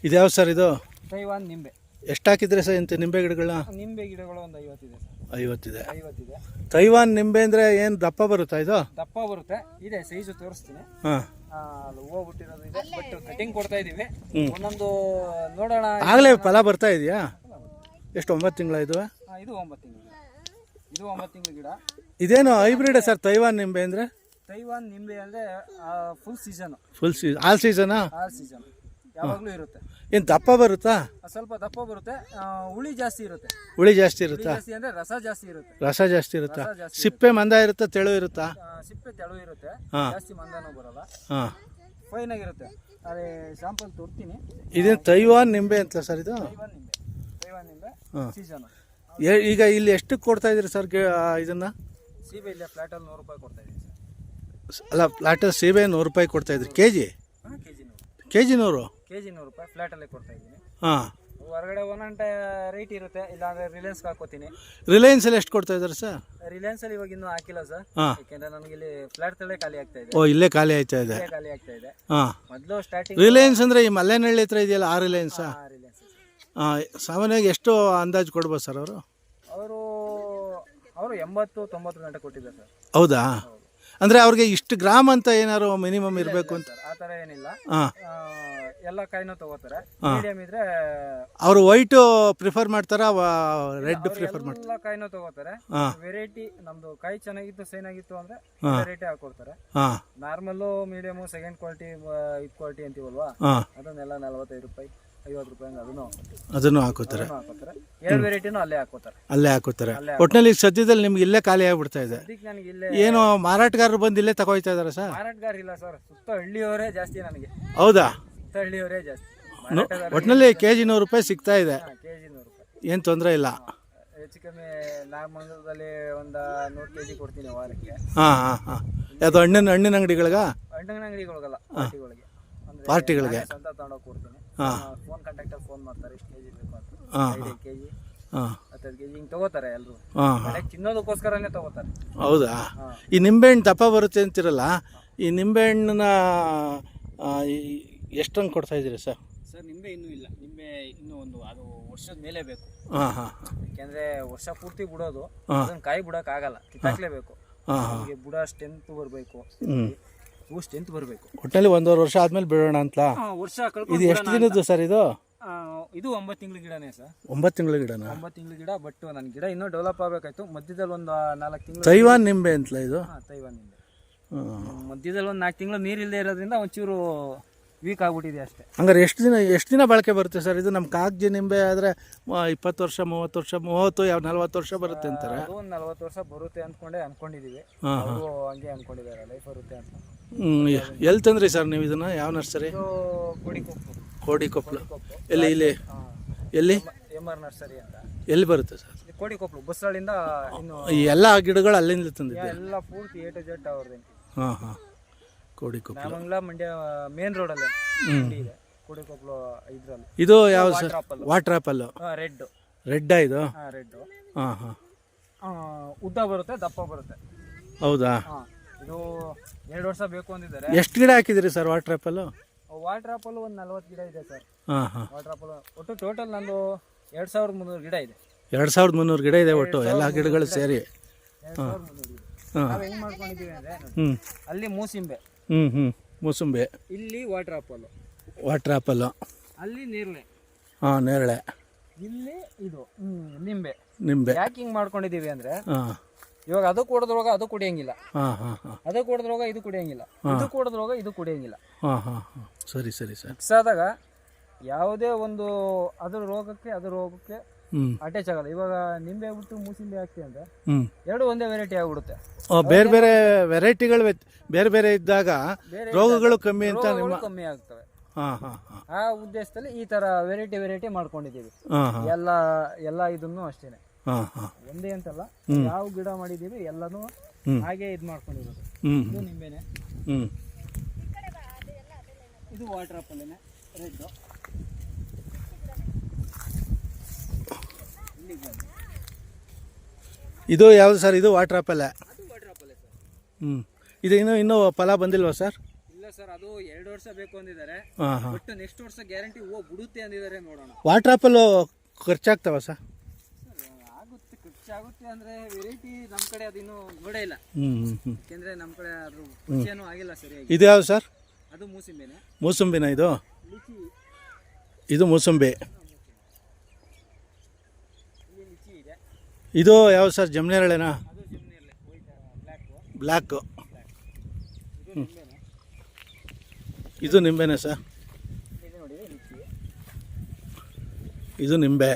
ಇದ್ಯಾವ ಸರ್ ಇದು? ತೈವಾನ್ ನಿಂಬೆ. ಎಷ್ಟು ಹಾಕಿದ್ರೆ ಸರ್ ಇಂಥ ನಿಂಬೆ ಗಿಡಗಳ ನಿಂಬೆ ಗಿಡಗಳು ಒಂದು ಐವತ್ತಿದೆ. ಐವತ್ತಿದೆ ಐವತ್ತಿದೆ ತೈವಾನ್ ನಿಂಬೆ ಅಂದ್ರೆ ಏನು ದಪ್ಪ ಬರುತ್ತಾ ಇದು? ದಪ್ಪ ಬರುತ್ತೆ. ಇದೆ ಸೈಜು ತೋರಿಸ್ತೀನಿ. ಹಾಂ. ಹೂವು ಬಿಟ್ಟಿರೋದು ಇದೆ. ಬಟ್ ಕಟಿಂಗ್ ಕೊಡ್ತಾ ಇದೀವಿ ಒಂದೊಂದು ನೋಡೋಣ. ಆಗಲೇ ಫಲ ಬರ್ತಾ ಇದೆಯಾ? ಎಷ್ಟು ಒಂಬತ್ತು ತಿಂಗಳ ಇದು? ಆ, ಇದು ಒಂಬತ್ತು ತಿಂಗಳು. ಇದು ಒಂಬತ್ತು ತಿಂಗಳು ಗಿಡ. ಇದೇನು ಹೈಬ್ರಿಡ್ ಸರ್ ತೈವಾನ್ ನಿಂಬೆ ಅಂದರೆ? ತೈವಾನ್ ನಿಂಬೆ ಅಂದ್ರೆ full season full season all ಸೀಸನಾ all season ಯಾವಾಗಲೂ ಇರುತ್ತೆ. ಏನು ದಪ್ಪ ಬರುತ್ತಾ? ಸ್ವಲ್ಪ ದಪ್ಪ ಬರುತ್ತೆ. ಆ, ಹುಳಿ ಜಾಸ್ತಿ ಇರುತ್ತೆ. ಹುಳಿ ಜಾಸ್ತಿ ಹುಳಿ ಇರುತ್ತಾ ಜಾಸ್ತಿ ಅಂದ್ರೆ ರಸ ಜಾಸ್ತಿ ಇರುತ್ತೆ. ರಸ ಜಾಸ್ತಿ ಇರುತ್ತಾ? ರಸ ಜಾಸ್ತಿ ಸಿಪ್ಪೆ ಮಂದ ಇರುತ್ತೆ ತೆಳು ಇರುತ್ತಾ? ಆ, ಸಿಪ್ಪೆ ತೆಳು ಇರುತ್ತೆ. ಹಾ. ಜಾಸ್ತಿ ಮಂದನೂ ಬರಲ್ಲ. ಹಾಂ. ಫೈನ್ ಆಗಿರುತ್ತೆ. ಅದೇ ಶಾಂಪಲ್ ತೋರ್ತೀನಿ ಇದೇನು ತೈವಾನ್ ನಿಂಬೆ ಅಂತ ಸರ್ ಇದು? ತೈವಾನ್ ನಿಂಬೆ. ತೈವಾನ್ ನಿಂಬೆ ಹಾ. ಸೀಸನ್ ಎ- ಈಗ ಇಲ್ಲಿ ಎಷ್ಟಕ್ಕೆ ಕೊಡ್ತಾ ಇದ್ರಿ ಸರ್ ಇದನ್ನ? ಸೀಬೆ ಇಲ್ಲೇ ಫ್ಲಾಟಲ್ಲಿ ನೂರು ರೂಪಾಯಿ ಕೊಡ್ತಾ ಇದ್ದೀನಿ ಸರ್. ಅಲ್ಲ ಪ್ಲಾಟರ್ ಸೀಬೆ ನೂರು ರೂಪಾಯಿ ಕೊಡ್ತಾ ಇದ್ರಿ ಕೆ ಜಿ ಹಾಂ ಕೆ ಜಿ ನೂರು. ಕೆ ಜಿ ನೂರು? ಕೆ ಜಿ ನೂರು ರೂಪಾಯಿ ಫ್ಲಾಟಲ್ಲೇ ಕೊಡ್ತಾ ಇದ್ದೀನಿ. ಹಾಂ. ಹೊರಗಡೆ ಒಂದೊಂಟ ರೇಟ್ ಇರುತ್ತೆ ಇಲ್ಲಾಂದ್ರೆ ರಿಲಯನ್ಸ್ಗೆ ಹಾಕೋತೀನಿ. ರಿಲಯನ್ಸಲ್ಲಿ ಎಷ್ಟು ಕೊಡ್ತಾ ಇದ್ದಾರೆ ಸರ್? ರಿಲಯನ್ಸ್ ಅಲ್ಲಿ ಇವಾಗ ಇನ್ನೂ ಹಾಕಿಲ್ಲ ಸರ್. ಹಾಂ. ಯಾಕೆಂದ್ರೆ ನನಗೆ ಇಲ್ಲಿ ಫ್ಲಾಟ್ ತಲೆ ಖಾಲಿ ಆಗ್ತಾ ಇದೆ. ಓ ಇಲ್ಲೇ ಖಾಲಿ ಆಯ್ತಾ ಇದೆ? ಇಲ್ಲೇ ಖಾಲಿ ಆಗ್ತಾ ಇದೆ. ಹಾಂ. ಮೊದಲು ಸ್ಟಾರ್ಟಿಂಗ್ ರಿಲಯನ್ಸ್ ಅಂದರೆ ಈ ಮಲ್ಲೇನಹಳ್ಳಿ ಹತ್ರ ಇದೆಯಲ್ಲ ಆ ರಿಲಯನ್ಸಾ ರಿಲಯನ್ಸ್ ಹಾಂ ಸಾಮಾನ್ಯವಾಗಿ ಎಷ್ಟು ಅಂದಾಜು ಕೊಡ್ಬೋದು ಸರ್ ಅವರು? ಅವರು ಅವರು ಎಂಬತ್ತು ತೊಂಬತ್ತು ಗಂಟೆ ಕೊಟ್ಟಿದ್ದಾರೆ ಸರ್. ಹೌದಾ? ಅಂದರೆ ಅವ್ರಿಗೆ ಇಷ್ಟು ಗ್ರಾಮ್ ಅಂತ ಏನಾದ್ರು ಮಿನಿಮಮ್ ಇರಬೇಕು ಅಂತ? ಆ ಥರ ಏನಿಲ್ಲ. ಹಾಂ. ಎಲ್ಲ ಕಾಯಿನೂ ತಗೋತಾರೆ. ಮೀಡಿಯಂ ಇದ್ರೆ ಅವರು ವೈಟ್ ಪ್ರಿಫರ್ ಮಾಡ್ತಾರಾ ರೆಡ್ ಪ್ರಿಫರ್ ಮಾಡ್ತಾರೆ ಎಲ್ಲ ಕಾಯಿನೂ ತಗೋತಾರೆ. ವೆರೈಟಿ ನಮ್ದು ಕಾಯಿ ಚೆನ್ನಾಗಿತ್ತು ಸೈನ್ ಆಗಿತ್ತು ಅಂದ್ರೆ. ವೆರೈಟಿ ಹಾಕೊಡ್ತಾರೆ. ನಾರ್ಮಲ್ ಮೀಡಿಯಮು ಸೆಕೆಂಡ್ ಕ್ವಾಲಿಟಿ ಇದು ಕ್ವಾಲಿಟಿ ಅಂತೀವಲ್ವಾ? ಅದನ್ನೆಲ್ಲ ನಲವತ್ತೈದು ರೂಪಾಯಿ ಐವತ್ತು ರೂಪಾಯಿ ಅದನ್ನು ಅದನ್ನು ಹಾಕೋತಾರೆ. ಎರಡು ವೆರೈಟಿನೂ ಅಲ್ಲೇ ಹಾಕೋತಾರೆ. ಅಲ್ಲೇ ಹಾಕೋತಾರೆ. ಒಟ್ಟಿನಲ್ಲಿ ಸದ್ಯದಲ್ಲಿ ನಿಮ್ಗೆ ಇಲ್ಲೇ ಖಾಲಿ ಆಗ್ಬಿಡ್ತಾ ಇದೆ. ಅದಕ್ಕೆ ನನಗೆ ಇಲ್ಲೇ ಏನು ಮಾರಾಟಗಾರರು ಬಂದು ಇಲ್ಲೇ ತಗೋಯ್ತಾ ಇದಾರೆ ಸರ್? ಮಾರಾಟಗಾರ ಇಲ್ಲ ಸರ್ ಸುತ್ತ ಹಳ್ಳಿಯವರೇ ಜಾಸ್ತಿ ನನಗೆ. ಹೌದಾ? ಸುತ್ತ ಹಳ್ಳಿಯವರೇ ಜಾಸ್ತಿ. ನೋ- ಒಟ್ಟಿನಲ್ಲಿ ಕೆ ಜಿ ನೂರು ರೂಪಾಯಿ ಸಿಗ್ತಾ ಇದೆ. ಕೆ ಜಿ ನೂರು ರೂಪಾಯಿ. ಏನು ತೊಂದರೆ ಇಲ್ಲ. ಹೆಚ್ಚು ಕಮ್ಮಿ ನಾಗಮಂಗಲದಲ್ಲಿ ಒಂದು ನೂರು ಕೆ ಜಿ ಕೊಡ್ತೀನಿ ವಾರಕ್ಕೆ. ಹಾಂ ಹಾಂ ಹಾಂ. ಯಾವುದು ಹಣ್ಣಿನ ಹಣ್ಣಿನ ಅಂಗಡಿಗಳಿಗ? ಹಣ್ಣಿನ ಅಂಗಡಿಗಳಿಗಲ್ಲ ಪಾರ್ಟಿಗಳಿಗೆ. ಅಂದ್ರೆ ಪಾರ್ಟಿಗಳಿಗೆ? ನಾನೇ ಸ್ವಂತ ತಗೊಂಡೋಗಿ ಕೊಡ್ತೀನಿ. ಹಾ. ಫೋನ್ ಕಾಂಟ್ಯಾಕ್ಟಲ್ಲಿ ಫೋನ್ ಮಾಡ್ತಾರೆ ಇಷ್ಟು ಕೆ ಜಿ ಬೇಕು ಅಂತ. ಹಾಂ ಐದೈದು ಕೆ ಜಿ ಹಾಂ. ಹತ್ತೈದು ಕೆ ಜಿ ಹಿಂಗೆ ತಗೋತಾರೆ ಎಲ್ಲರೂ ಹಾಂ ಹಾಂ. ಮನೆಗೆ ತಿನ್ನೋದಕ್ಕೋಸ್ಕರನೇ ತಗೋತಾರೆ. ಹೌದಾ? ಈ ನಿಂಬೆಹಣ್ಣು ದಪ್ಪ ಬರುತ್ತೆ ಅಂತಿರಲ್ಲ ಈ ನಿಂಬೆಹಣ್ಣನ್ನ ಎಷ್ಟಂಗೆ ಕೊಡ್ತಾ ಇದ್ದೀರಿ ಸರ್? ಸರ್ ನಿಂಬೆ ಇನ್ನೂ ಇಲ್ಲ. ನಿಂಬೆ ಇನ್ನೂ ಒಂದು ಅದು ವರ್ಷದ ಮೇಲೆ ಬೇಕು. ಹಾಂ ಹಾಂ ಯಾಕೆಂದ್ರೆ ವರ್ಷ ಪೂರ್ತಿ ಬಿಡೋದು. ಅದನ್ನ ಕಾಯಿ ಬಿಡೋಕ್ಕಾಗಲ್ಲ ಆಗಲ್ಲ. ಕಿತ್ತಾಕ್ಲೇಬೇಕು. ನಮಗೆ ಬುಡ ಸ್ಟ್ರೆಂತ್ ಬರಬೇಕು. ಹೂ ಸ್ಟ್ರೆಂತ್ ಬರಬೇಕು. ಒಟ್ಟಲ್ಲಿ ಒಂದೂವರೆ ವರ್ಷ ಆದಮೇಲೆ ಬಿಡೋಣ ಅಂತ ವರ್ಷ ಇದು ಎಷ್ಟು ದಿನದ್ದು ಸರ್ ಇದು? ಇದು ಒಂಬತ್ತು ತಿಂಗಳ ಗಿಡನೇ ಸರ್. ಒಂಬತ್ತು ತಿಂಗಳ ಗಿಡನ? ಒಂಬತ್ತು ತಿಂಗಳ ಗಿಡ ಬಟ್ ನನ್ನ ಗಿಡ ಇನ್ನೂ ಡೆವಲಪ್ ಆಗಬೇಕಾಯ್ತು. ಮಧ್ಯದಲ್ಲಿ ಒಂದು ನಾಲ್ಕು ತಿಂಗಳು ತೈವಾನ್ ನಿಂಬೆ ಅಂತಲ ಇದು? ಹಾಂ ನಿಂಬೆ. ಮಧ್ಯದಲ್ಲಿ ಒಂದು ನಾಲ್ಕು ತಿಂಗಳು ನೀರಿಲ್ಲದೆ ಇರೋದ್ರಿಂದ ಒಂಚೂರು ವೀಕ್ ಆಗ್ಬಿಟ್ಟಿದೆ ಅಷ್ಟೇ. ಹಂಗಾರೆ ಎಷ್ಟು ದಿನ ಎಷ್ಟು ದಿನ ಬಾಳಿಕೆ ಬರುತ್ತೆ ಸರ್? ಇದು ನಮ್ಮ ಕಾಗಜಿ ನಿಂಬೆ ಆದರೆ ಇಪ್ಪತ್ತು ವರ್ಷ ಮೂವತ್ತು ವರ್ಷ ಮೂವತ್ತು ಯಾವ ನಲ್ವತ್ತು ವರ್ಷ ಬರುತ್ತೆ ಅಂತಾರೆ. ಅದು ಒಂದು ನಲ್ವತ್ತು ವರ್ಷ ಬರುತ್ತೆ ಅಂದ್ಕೊಂಡೆ ಅಂದ್ಕೊಂಡಿದ್ದೀವಿ ಅವರು ಹಂಗೆ ಅಂದ್ಕೊಂಡಿದ್ದಾರೆ ಲೈಫ್ ಬರುತ್ತೆ ಅಂತ. ಹ್ಞೂ ಎಲ್ಲಿ ತಂದ್ರಿ ಸರ್ ನೀವು ಇದನ್ನು? ಯಾವ ನರ್ಸರಿ? ಕೋಡಿಕೊಪ್ಪಲು ಎಲ್ಲಿ ಇಲ್ಲಿ? ಎಲ್ಲಿ? ಎಂ ಆರ್ ನರ್ಸರಿ ಅಂತ. ಎಲ್ಲಿ ಬರುತ್ತೆ ಸರ್? ಕೋಡಿ ಕೋಡಿಕೊಪ್ಪಲು ಬಸ್ಸಾಳಿಂದ ಇನ್ನು ಎಲ್ಲ ಗಿಡಗಳು ಅಲ್ಲಿಂದ ತಂದಿದ್ದೆ. ಎಲ್ಲ ಪೂರ್ತಿ ಎ ಟು ಜೆಡ್ ಅವ್ರದ್ದು. ಹಾಂ ಹಾಂ. ಕೋಡಿಕೊಪ್ಪಲು ನಾಮಂಗ್ಲ ಮಂಡ್ಯ ಮೇನ್ ರೋಡಲ್ಲೇ ಅಂಗಡಿ ಇದೆ. ಕೋಡಿಕೊಪ್ಪಲು ಇದ್ರಲ್ಲಿ. ಇದು ಯಾವ sir? Apple water apple red ರೆಡ್ಡಾ ಇದು? ಹಾಂ ರೆಡ್ ಹಾಂ ಹಾಂ. ಉದ್ದ ಬರುತ್ತೆ ದಪ್ಪ ಬರುತ್ತೆ. ಹೌದಾ? ಹಾಂ ಇದು ಎರಡು ವರ್ಷ ಬೇಕು ಅಂದಿದ್ದಾರೆ. ಎಷ್ಟು ಗಿಡ ಹಾಕಿದಿರಿ sir water apple water apple ಒಂದು ನಲ್ವತ್ತು ಗಿಡ ಇದೆ ಸರ್. ಹಾಂ ಹಾಂ. ವಾಟರ್ ಆಪಲ್ ಒಟ್ಟು ಟೋಟಲ್ ನಂದು ಎರಡು ಸಾವಿರದ ಮುನ್ನೂರು ಗಿಡ ಇದೆ. ಎರಡು ಸಾವಿರದ ಮುನ್ನೂರು ಗಿಡ ಇದೆ ಒಟ್ಟು ಎಲ್ಲ ಗಿಡಗಳು ಸೇರಿ. ಎರಡು ಸಾವಿರದ ಮುನ್ನೂರು ಗಿಡ. ಹಾಂ ನಾವು ಹೆಂಗೆ ಮಾಡ್ಕೊಂಡಿದ್ದೀವಿ ಅಂದರೆ ಹ್ಞೂ ಅಲ್ಲಿ ಮೂಸಿಂಬೆ. ಹ್ಞೂ ಹ್ಞೂ ಮೂಸಂಬಿ. ಇಲ್ಲಿ ವಾಟರ್ ಆಪಲ್ ವಾಟರ್ ಆ್ಯಪಲ್ಲು ಅಲ್ಲಿ ನೇರಳೆ. ಹಾಂ ನೇರಳೆ. ಇಲ್ಲಿ ಇದು ಹ್ಮ್, ನಿಂಬೆ. ನಿಂಬೆ. ಯಾಕೆ ಹಿಂಗೆ ಮಾಡ್ಕೊಂಡಿದ್ದೀವಿ ಅಂದರೆ ಹಾಂ. ಇವಾಗ ಅದು ಕುಡಿದ್ರೋಗ ಅದು ಕುಡಿಯಂಗಿಲ್ಲ. ಹಾಂ ಹಾಂ ಹಾಂ. ಅದು ಕುಡಿದ್ರೋಗ ಇದು ಕುಡಿಯಂಗಿಲ್ಲ. ಇದು ಕುಡಿದ್ರೋಗ ಇದು ಕುಡಿಯಂಗಿಲ್ಲ. ಹಾಂ ಹಾಂ ಹಾಂ. ಸರಿ ಸರಿ ಸರ್. ಮಿಕ್ಸ್ ಆದಾಗ ಯಾವುದೇ ಒಂದು ಅದ್ರ ರೋಗಕ್ಕೆ ಅದ್ರ ರೋಗಕ್ಕೆ ಅಟ್ಯಾಚ್ ಆಗಲ್ಲ. ಇವಾಗ ನಿಂಬೆ ಬಿಟ್ಟು ಮೂಸಿಂಬೆ ಹಾಕ್ತೀವಿ ಅಂದ್ರೆ ಎರಡು ಒಂದೇ ವೆರೈಟಿ ಆಗ್ಬಿಡುತ್ತೆ. ಬೇರೆ ಬೇರೆ ವೆರೈಟಿಗಳು ಬೇರೆ ಬೇರೆ ಇದ್ದಾಗ ರೋಗಗಳು ಕಮ್ಮಿ ಅಂತ ನಿಮ್ಮ ಕಮ್ಮಿ ಆಗ್ತವೆ. ಆ ಉದ್ದೇಶದಲ್ಲಿ ಈ ತರ ವೆರೈಟಿ ವೆರೈಟಿ ಮಾಡ್ಕೊಂಡಿದ್ದೀವಿ. ಎಲ್ಲ ಎಲ್ಲ ಇದನ್ನು ಅಷ್ಟೇನೆ. ಒಂದೇ ಅಂತಲ್ಲ. ಯಾವ ಗಿಡ ಮಾಡಿದೀವಿ ಎಲ್ಲಾನು ಹಾಗೆ ಇದು ಮಾಡ್ಕೊಂಡಿರೋದು. ಇದು ನಿಂಬೆನೆ. ಹ್ಮ್. ಇದು ವಾಟರ್ ಆಪಲ್ಲೇನೆ ರೆಡ್ ಇದು ಯಾವುದು ಸರ್? ಇದು ವಾಟರ್ ಆ್ಯಪಲ್ ಅದು ವಾಟರ್ ಆಪಲ್ ಸರ್. ಹ್ಞೂ ಇದು ಇನ್ನೂ ಇನ್ನೂ ಫಲ ಬಂದಿಲ್ವಾ ಸರ್? ಇಲ್ಲ ಸರ್ ಅದು ಎರಡು ವರ್ಷ ಬೇಕು ಅಂದಿದ್ದಾರೆ. ಹಾಂ ಹಾಂ. ಬಟ್ ನೆಕ್ಸ್ಟ್ ವರ್ಷ ಗ್ಯಾರಂಟಿ ಹೂವು ಬಿಡುತ್ತೆ ಅಂದಿದ್ದಾರೆ ನೋಡೋಣ. ವಾಟರ್ ಆ್ಯಪಲ್ಲು ಖರ್ಚಾಗ್ತವ ಸರ್? ಆಗುತ್ತೆ ಖರ್ಚಾಗುತ್ತೆ ಅಂದ್ರೆ ವೆರೈಟಿ ನಮ್ಮ ಕಡೆ ಅದಿನ್ನೂ ನೋಡೇ ಇಲ್ಲ. ಹ್ಞೂ ಹ್ಞೂ ಹ್ಞೂ ಯಾಕೆಂದ್ರೆ ನಮ್ಮ ಕಡೆ ಅದ್ರ ಪರಿಚಯನೂ ಆಗಿಲ್ಲ ಸರಿಯಾಗಿ ಇದು ಯಾವುದು ಸರ್? ಅದು ಮೂಸಂಬಿನೇ. ಮೂಸಂಬಿನ ಇದು? ಲಿಚಿ. ಇದು ಮೂಸಂಬಿ ಇಲ್ಲಿ ಲಿಚಿ ಇದೆ ಇದು ಯಾವ ಸರ್? ಜಮ್ನೇರಳೆನಾ ಬ್ಲ್ಯಾಕ್ ಇದು ನಿಂಬೆನೆ ಸರ್? ಇದು ನಿಂಬೆ.